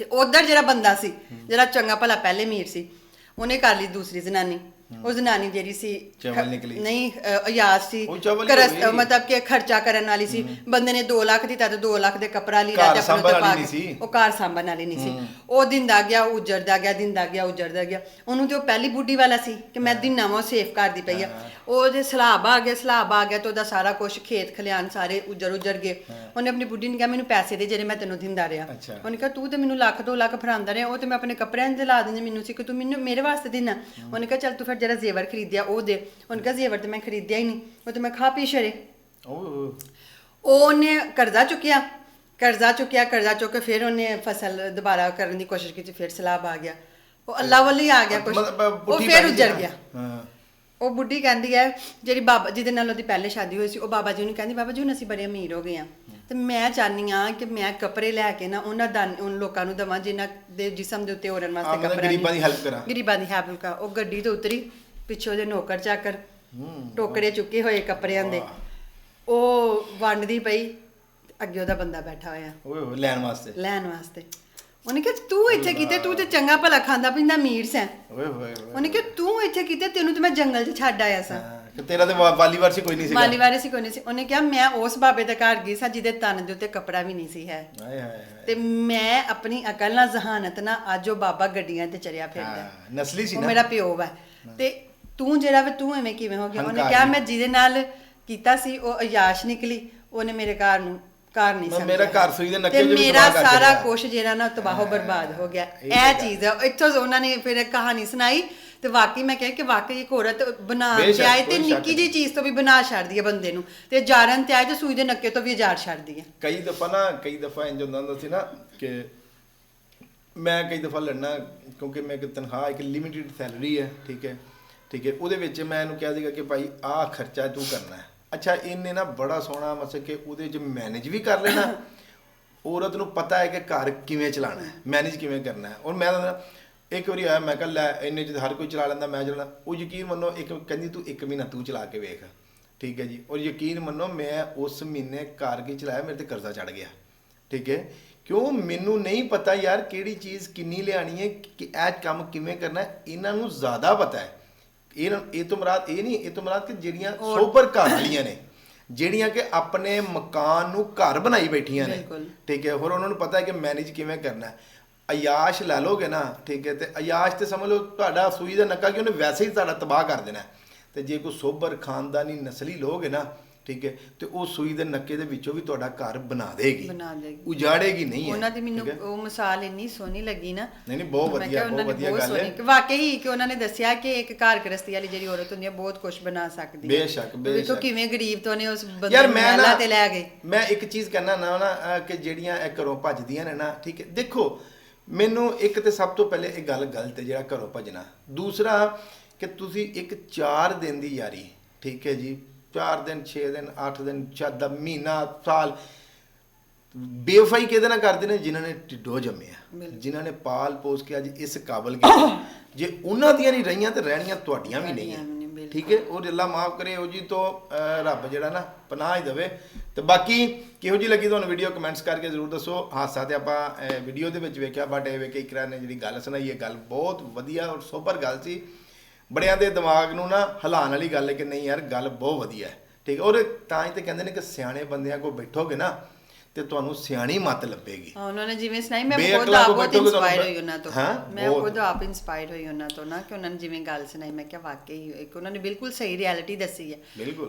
ਤੇ ਉਧਰ ਜਿਹੜਾ ਬੰਦਾ ਸੀ ਜਿਹੜਾ ਚੰਗਾ ਭਲਾ ਪਹਿਲੇ ਅਮੀਰ ਸੀ ਉਹਨੇ ਕਰ ਲਈ ਦੂਸਰੀ ਜ਼ਨਾਨੀ। ਉਹ ਜ਼ਨਾਨੀ ਜਿਹੜੀ ਸੀ ਚਵਲ ਨਿਕਲੀ। ਨਹੀਂ ਅਯਾਜ਼ ਸੀ। ਉਹ। ਮਤਲਬ ਕਿ ਖਰਚਾ ਕਰਨ ਵਾਲੀ ਸੀ। ਬੰਦੇ ਨੇ 2 ਲੱਖ ਦਿੱਤਾ ਤੇ 2 ਲੱਖ ਦੇ ਕਪੜਾ ਤੇ ਆਪਣੇ ਸਾਂਭਣ ਉੱਤੇ ਪਾ। ਉਹ ਕਾਰ ਸਾਂਭਣ ਵਾਲੀ ਨਹੀਂ ਸੀ। ਉਹ ਦਿੰਦਾ ਗਿਆ ਉਹ ਉਜੜਦਾ ਗਿਆ ਦਿੰਦਾ ਗਿਆ ਉਜੜਦਾ ਗਿਆ। ਉਹਨੂੰ ਤੇ ਉਹ ਪਹਿਲੀ ਬੁੱਢੀ ਵਾਲਾ ਸੀ ਕਿ ਮੈਂ ਦਿਨਾਂ ਵਾ ਸੇਫ ਕਰਦੀ ਪਈ ਆ। ਉਹਦੇ ਸਲਾਬ ਆ ਗਿਆ ਸਲਾਬ ਆ ਗਿਆ ਤੇ ਉਹਦਾ ਸਾਰਾ ਕੁਝ ਖੇਤ ਖਲਿਆਣ ਸਾਰੇ ਉਜੜ ਉਜੜ ਗਏ। ਉਹਨੇ ਆਪਣੀ ਬੁੱਢੀ ਨੂੰ ਕਿਹਾ ਮੈਨੂੰ ਪੈਸੇ ਦੇ ਜਿਹੜੇ ਮੈਂ ਤੈਨੂੰ ਦਿੰਦਾ ਰਿਹਾ। ਉਹਨੇ ਕਿਹਾ ਤੂੰ ਤੇ ਮੈਨੂੰ ਲੱਖ ਦੋ ਲੱਖ ਫੜਾਉਂਦਾ ਰਿਹਾ ਉਹ ਤੇ ਮੈਂ ਆਪਣੇ ਕੱਪੜਿਆਂ ਦੇ ਲਾ ਦਿੰਦੀ ਮੈਨੂੰ ਸੀ ਕਿ ਤੂੰ ਮੈਨੂੰ ਮੇਰੇ ਵਾਸਤੇ ਦੇਣਾ ਉਹਨੇ ਕਿਹਾ ਚੱਲ ਤੂੰ ਫਿਰ ਜਿਹੜਾ ਜ਼ੇਵਰ ਖਰੀਦਿਆ ਉਹ ਦੇ। ਉਹਨੇ ਕਿਹਾ ਜ਼ੇਵਰ ਤੇ ਮੈਂ ਖਰੀਦਿਆ ਹੀ ਨਹੀਂ। ਉਹ ਤੇ ਮੈਂ ਖਾ ਪੀ ਸ਼ਰੇ। ਉਹ ਉਹਨੇ ਕਰਜ਼ਾ ਚੁੱਕਿਆ। ਕਰਜ਼ਾ ਚੁੱਕਿਆ ਕਰਜ਼ਾ ਚੁੱਕ ਕੇ ਫਿਰ ਉਹਨੇ ਫਸਲ ਦੁਬਾਰਾ ਕਰਨ ਦੀ ਕੋਸ਼ਿਸ਼ ਕੀਤੀ ਫਿਰ ਸਲਾਬ ਆ ਗਿਆ। ਉਹ ਅੱਲਾ ਵੱਲ ਹੀ ਆ ਗਿਆ ਕੁਛ। ਮਤਲਬ ਉਹ ਫਿਰ ਗਈ ਉੱਜੜ। ਗਿਆ। ਹਾਂ। ਉਹ ਬੁੱਢੀ ਕਹਿੰਦੀ ਹੈ ਜਿਹੜੀ ਬਾਬਾ ਜਿਹਦੇ ਨਾਲ ਉਹਦੀ ਪਹਿਲੇ ਸ਼ਾਦੀ ਹੋਈ ਸੀ ਉਹ ਬਾਬਾ ਜੀ ਨੂੰ ਕਹਿੰਦੀ ਬਾਬਾ ਜੀ ਹੁਣ ਅਸੀਂ ਬੜੇ ਅਮੀਰ ਹੋ ਗਏ ਆ ਤੇ ਮੈਂ ਚਾਹਨੀ ਆ ਕਿ ਮੈਂ ਕੱਪੜੇ ਲੈ ਕੇ ਨਾ ਉਹਨਾਂ ਦਾਨ ਉਹਨਾਂ ਲੋਕਾਂ ਨੂੰ ਦਵਾਂ ਜਿਨ੍ਹਾਂ ਦੇ ਜਿਸਮ ਦੇ ਉੱਤੇ ਹੋਰਨ ਆਹ ਵਾਸਤੇ ਕੱਪੜਾ ਗਰੀਬਾਂ। ਦੀ help ਕਰਾਂ। ਗਰੀਬਾਂ ਦੀ ਹੈਲਪ ਕਰਾਂ। ਉਹ ਗੱਡੀ ਤੋਂ ਉਤਰੀ ਪਿੱਛੋਂ ਦੇ ਨੌਕਰ ਚਾਕਰ ਟੋਕਰੇ ਚੁੱਕੇ ਹੋਏ ਕੱਪੜਿਆਂ ਦੇ। ਉਹ ਵੰਡਦੀ ਪਈ ਅੱਗੇ ਉਹਦਾ ਬੰਦਾ ਬੈਠਾ ਹੋਇਆ। ਓਏ ਹੋਏ ਲੈਣ ਵਾਸਤੇ। ਲੈਣ ਵਾਸਤੇ। ਉਹਨੇ ਕਿਹਾ ਤੂੰ ਇੱਥੇ ਕਿਤੇ ਤੂੰ ਤੇ ਚੰਗਾ ਭਲਾ ਖਾਂਦਾ ਪੀਂਦਾ ਅਮੀਰ ਸੈਂ। ਓਏ ਹੋਏ ਉਹਨੇ ਕਿਹਾ ਤੂੰ ਇੱਥੇ ਕਿਤੇ ਤੈਨੂੰ ਤੇ ਮੈਂ ਜੰਗਲ 'ਚ ਛੱਡ ਆਇਆ ਸਾਂ। ਹਾਂ, ਕਿ ਤੇਰਾ ਤੇ ਵਾ- ਵਾਲੀ ਵਾਰ ਸੀ ਕੋਈ ਨਹੀਂ ਸੀਗਾ? ਮਾਲੀ ਵਾਰੇ ਸੀ ਕੋਈ ਨਹੀਂ ਸੀ। ਉਹਨੇ ਕਿਹਾ ਮੈਂ ਉਸ ਬਾਬੇ ਦੇ ਘਰ ਗਈ ਸਾਂ ਜਿਹਦੇ ਤਨ ਦੇ ਉੱਤੇ ਕੱਪੜਾ ਵੀ ਨਹੀਂ ਸੀ ਹੈ। ਹਾਏ ਹਾਏ ਹਾਏ। ਤੇ ਮੈਂ ਆਪਣੀ ਅਕਲ ਨਾਲ ਜ਼ਹਾਨਤ ਨਾਲ ਅੱਜ ਉਹ ਬਾਬਾ ਗੱਡੀਆਂ ਤੇ ਚੜਿਆ ਫਿਰਦਾ। ਹੈ। ਹਾਂ, ਨਸਲੀ ਸੀ ਉਹ ਨਾ? ਮੇਰਾ ਪਿਓ ਵਾ। ਤੇ ਤੂੰ ਜਿਹੜਾ ਵੇ ਤੂੰ ਐਵੇਂ ਕਿਵੇਂ ਹੋ ਗਿਆ? ਉਹਨੇ ਹੰਕਾਰੀ। ਕਿਹਾ ਮੈਂ ਜਿਹਦੇ ਨਾਲ ਕੀਤਾ ਸੀ ਉਹ ਅਯਾਸ਼ ਨਿਕਲੀ। ਉਹਨੇ ਮੇਰੇ ਘਰ ਨੂੰ ਘਰ ਨਹੀਂ ਮੈਂ- ਸਮਝਿਆ। ਮੇਰਾ ਘਰ ਸੂਈ ਦੇ ਨੱਕੇ ਤੇ ਚੋਂ ਵੀ ਮੇਰਾ ਤਬਾਹ ਕਰ ਸਾਰਾ ਛੱਡਿਆ। ਕੁਛ ਜਿਹੜਾ ਨਾ ਤਬਾਹੋ ਬਰਬਾਦ ਹੋ ਗਿਆ। ਇਹ ਚੀਜ਼ ਹੈ ਇੱਥੋਂ ਉਹਨਾਂ ਨੇ ਫਿਰ ਇੱਕ ਕਹਾਣੀ ਸੁਣਾਈ। ਤੇ ਵਾਕਈ ਮੈਂ ਕਿਹਾ ਕਿ ਵਾਕਈ ਇੱਕ ਔਰਤ ਬਣਾ ਬੇਸ਼ੱਕ, ਕੇ ਆਏ ਤੇ ਕੋਈ ਸ਼ੱਕ ਨਿੱਕੀ ਜਿਹੀ ਚੀਜ਼ ਤੋਂ ਵੀ ਬਣਾ ਛੱਡਦੀ ਹੈ ਬੰਦੇ ਨੂੰ ਤੇ ਜਾਰਨ ਤੇ ਆਏ ਤੇ ਸੂਈ ਦੇ ਨੱਕੇ ਤੋਂ ਵੀ ਜਾਰ ਛੱਡਦੀ ਹੈ। ਕਈ ਦਫਾ ਨਾ ਕਈ ਦਫਾ ਇੰਜ ਹੁੰਦਾ ਹੁੰਦਾ ਸੀ ਨਾ ਕਿ ਮੈਂ ਕਈ ਦਫਾ ਲੜਨਾ ਕਿਉਂਕਿ ਮੈਂ ਇੱਕ ਤਨਖਾਹ ਇੱਕ ਲਿਮਿਟਿਡ ਸੈਲਰੀ ਹੈ ਠੀਕ ਹੈ ਠੀਕ ਹੈ। ਉਹਦੇ ਵਿੱਚ ਮੈਂ ਇਹਨੂੰ ਕਿਹਾ ਸੀਗਾ ਕਿ ਭਾਈ ਆਹ ਖਰਚਾ ਤੂੰ ਕਰਨਾ ਹੈ। ਅੱਛਾ ਇਹਨੇ ਨਾ ਬੜਾ ਸੋਹਣਾ ਮਤਲਬ ਕਿ ਉਹਦੇ 'ਚ ਮੈਨੇਜ ਵੀ ਕਰ ਲੈਣਾ। ਔਰਤ ਨੂੰ ਪਤਾ ਹੈ ਕਿ ਘਰ ਕਿਵੇਂ ਚਲਾਉਣਾ ਹੈ ਮੈਨੇਜ ਕਿਵੇਂ ਕਰਨਾ ਹੈ। ਔਰ ਮੈਂ ਤਾਂ ਇੱਕ ਵਾਰੀ ਆਇਆ ਮੈਂ ਕਿਹਾ ਲੈ ਇੰਨੇ ਚ ਤਾਂ ਹਰ ਕੋਈ ਚਲਾ ਲੈਂਦਾ ਮੈਂ ਚਲਾਣਾ ਉਹ ਯਕੀਨ ਮੰਨੋ ਇੱਕ ਕਹਿੰਦੀ ਤੂੰ ਇੱਕ ਮਹੀਨਾ ਤੂੰ ਚਲਾ ਕੇ ਵੇਖ। ਠੀਕ ਹੈ ਜੀ। ਔਰ ਯਕੀਨ ਮੰਨੋ ਮੈਂ ਉਸ ਮਹੀਨੇ ਕਾਰ ਕੀ ਚਲਾਇਆ ਮੇਰੇ ਤੇ ਕਰਜ਼ਾ ਚੜ ਗਿਆ। ਠੀਕ ਹੈ? ਕਿਉਂ? ਮੈਨੂੰ ਨਹੀਂ ਪਤਾ ਯਾਰ ਕਿਹੜੀ ਚੀਜ਼ ਕਿੰਨੀ ਲਿਆਣੀ ਹੈ ਕਿ ਇਹ ਕੰਮ ਕਿਵੇਂ ਕਰਨਾ ਇਹਨਾਂ ਨੂੰ ਜ਼ਿਆਦਾ ਪਤਾ ਹੈ। ਇਹ ਇਹ ਤੋਂ ਮੁਰਾਦ ਇਹ ਨਹੀਂ ਇਹ ਤੋਂ ਮੁਰਾਦ ਕਿ ਜਿਹੜੀਆਂ ਸੋਬਰ ਘਰ ਵਾਲੀਆਂ ਨੇ ਜਿਹੜੀਆਂ ਕਿ ਆਪਣੇ ਮਕਾਨ ਨੂੰ ਘਰ ਬਣਾਈ ਬੈਠੀਆਂ ਨੇ। ਠੀਕ ਹੈ? ਹੋਰ ਉਹਨਾਂ ਨੂੰ ਪਤਾ ਹੈ ਕਿ ਮੈਨੇਜ ਕਿਵੇਂ ਕਰਨਾ ਹੈ। ਅਯਾਸ਼ ਲੈ ਲੋਗੇ ਨਾ ਠੀਕ ਹੈ ਤੇ ਅਯਾਸ਼ ਤੇ ਸਮਝ ਲਓ ਤੁਹਾਡਾ ਸੂਈ ਦਾ ਨੱਕਾ ਕਿ ਉਹਨੇ ਵੈਸੇ ਹੀ ਤੁਹਾਡਾ ਤਬਾਹ ਕਰ ਦੇਣਾ। ਤੇ ਜੇ ਕੋਈ ਸੋਬਰ ਖਾਨਦਾਨੀ ਨਸਲੀ ਲੋਗੇ ਨਾ ਠੀਕ ਹੈ ਤੇ ਉਹ ਸੂਈ ਦੇ ਨੱਕੇ ਦੇ ਵਿੱਚੋਂ ਵੀ ਤੁਹਾਡਾ ਘਰ ਬਣਾ ਦੇਗੀ ਬਣਾ ਦੇਗੀ। ਉਜਾੜੇਗੀ ਨਹੀਂ ਹੈ ਉਹਨਾਂ ਦੀ ਮੈਨੂੰ? ਉਹ ਮਿਸਾਲ ਇੰਨੀ ਸੋਹਣੀ ਲੱਗੀ ਨਾ ਨਹੀਂ, ਨਹੀਂ, ਬਹੁਤ ਵਧੀਆ, ਬਹੁਤ ਵਧੀਆ ਗੱਲ ਹੈ। ਕਿ ਵਾਕਈ ਕਿ ਉਹਨਾਂ ਨੇ ਦੱਸਿਆ ਕਿ ਇੱਕ ਘਰ ਗ੍ਰਸਤੀ ਵਾਲੀ ਜਿਹੜੀ ਔਰਤ ਹੁੰਦੀ ਹੈ ਬਹੁਤ ਕੁਝ ਬਣਾ ਸਕਦੀ ਹੈ ਬੇਸ਼ੱਕ, ਤੇ ਵੇਖੋ ਬੇਸ਼ੱਕ। ਕਿਵੇਂ ਗਰੀਬ ਤੋਂ ਨੇ ਉਸ ਬੰਦੇ ਯਾਰ ਨੂੰ ਮੈਂ ਮਹਿਲਾਂ ਨਾ ਤੇ ਲੈ ਗਏ ਮੈਂ ਇੱਕ ਚੀਜ਼ ਕਹਿਣਾ ਨਾ ਕਿ ਜਿਹੜੀਆਂ ਇਹ ਘਰੋਂ ਭੱਜਦੀਆਂ ਨੇ ਨਾ ਠੀਕ ਹੈ ਦੇਖੋ ਮੈਨੂੰ ਇੱਕ ਤੇ ਸਭ ਤੋਂ ਪਹਿਲੇ ਇਹ ਗੱਲ ਗਲਤ ਹੈ ਜਿਹੜਾ ਘਰੋਂ ਭੱਜਣਾ। ਦੂਸਰਾ ਕਿ ਤੁਸੀਂ ਇੱਕ 4 ਦਿਨ ਦੀ ਯਾਰੀ ਠੀਕ ਹੈ ਜੀ 4 ਦਿਨ 6 ਦਿਨ 8 ਦਿਨ ਚਾਦਾ ਮਹੀਨਾ ਸਾਲ ਬੇਵਫਾਈ ਕਿਹਦੇ ਨਾਲ ਕਰਦੇ ਨੇ? ਜਿਨ੍ਹਾਂ ਨੇ ਢਿੱਡੋ ਜੰਮਿਆ। ਜਿਨ੍ਹਾਂ ਨੇ ਪਾਲ ਪੋਸ ਕੇ ਅੱਜ ਇਸ ਕਾਬਲ ਕੀਤੇ ਜੇ ਉਹਨਾਂ ਦੀਆਂ ਨਹੀਂ ਰਹੀਆਂ ਤੇ ਰਹਿਣੀਆਂ ਤੁਹਾਡੀਆਂ ਵੀ ਨਹੀਂ। ਠੀਕ ਹੈ? ਉਹ ਅੱਲਾ ਮਾਫ ਕਰੇ ਉਹ ਜੀ ਤੋਂ ਰੱਬ ਜਿਹੜਾ ਨਾ ਪਨਾਹ ਹੀ ਦੇਵੇ। ਤੇ ਬਾਕੀ ਕਿਹੋ ਜੀ ਲੱਗੀ ਤੁਹਾਨੂੰ ਵੀਡੀਓ ਕਮੈਂਟਸ ਕਰਕੇ ਜ਼ਰੂਰ ਦੱਸੋ। ਹਾਸਾ ਤੇ ਆਪਾਂ ਵੀਡੀਓ ਦੇ ਵਿੱਚ ਵੇਖਿਆ ਬਟ ਇਹ ਵੇਖੇ ਇਕਰਾ ਨੇ ਜਿਹੜੀ ਗੱਲ ਸੁਣਾਈ, ਇਹ ਗੱਲ ਬਹੁਤ ਵਧੀਆ ਔਰ ਸੋਬਰ ਗੱਲ ਸੀ। ਬੜਿਆਂ ਦੇ ਦਿਮਾਗ ਨੂੰ ਨਾ ਹਿਲਾਉਣ ਵਾਲੀ ਗੱਲ ਹੈ ਕਿ ਨਹੀਂ ਯਾਰ, ਗੱਲ ਬਹੁਤ ਵਧੀਆ ਹੈ। ਠੀਕ ਹੈ, ਔਰ ਤਾਂ ਹੀ ਤੇ ਕਹਿੰਦੇ ਨੇ ਕਿ ਸਿਆਣੇ ਬੰਦਿਆਂ ਕੋਲ ਬੈਠੋਗੇ ਨਾ ਤੇ ਤੁਹਾਨੂੰ ਸਿਆਣੀ ਮੱਤ ਲੱਭੇਗੀ। ਹਾਂ, ਉਹਨਾਂ ਨੇ ਜਿਵੇਂ ਸੁਣਾਈ ਮੈਂ ਖੁਦ ਆਪ ਬਹੁਤ ਇਨਸਪਾਇਰ ਹੋਈ ਉਹਨਾਂ ਤੋਂ। ਮੈਂ। ਖੁਦ ਆਪ ਇਨਸਪਾਇਰ ਹੋਈ ਉਹਨਾਂ ਤੋਂ ਨਾ ਕਿ ਉਹਨਾਂ ਨੇ ਜਿਵੇਂ ਗੱਲ ਸੁਣਾਈ ਮੈਂ ਕਿਹਾ ਵਾਕਈ ਇੱਕ ਉਹਨਾਂ ਨੇ ਬਿਲਕੁਲ ਸਹੀ ਰਿਐਲਿਟੀ ਦੱਸੀ ਹੈ।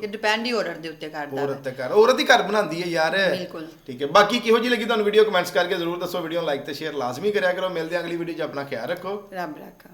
ਕਿ ਡਿਪੈਂਡ ਹੀ ਔਰਤ ਦੇ ਉੱਤੇ ਕਰਦਾ ਔਰਤ ਤੇ ਘਰ ਔਰਤ ਹੀ ਘਰ ਬਣਾਉਂਦੀ ਹੈ ਯਾਰ। ਬਿਲਕੁਲ। ਠੀਕ ਹੈ ਬਾਕੀ ਕਿਹੋ ਜੀ ਲੱਗੀ ਤੁਹਾਨੂੰ ਵੀਡੀਓ ਕਮੈਂਟਸ ਕਰਕੇ ਜ਼ਰੂਰ ਦੱਸੋ ਵੀਡੀਓ ਨੂੰ ਲਾਈਕ ਤੇ ਸ਼ੇਅਰ ਲਾਜ਼ਮੀ ਕਰਿਆ ਕਰੋ। ਮਿਲਦੇ ਹਾਂ ਅਗਲੀ ਵੀਡੀਓ 'ਚ ਆਪਣਾ ਖਿਆਲ ਰੱਖੋ। ਰੱਬ ਰੱਖਾ।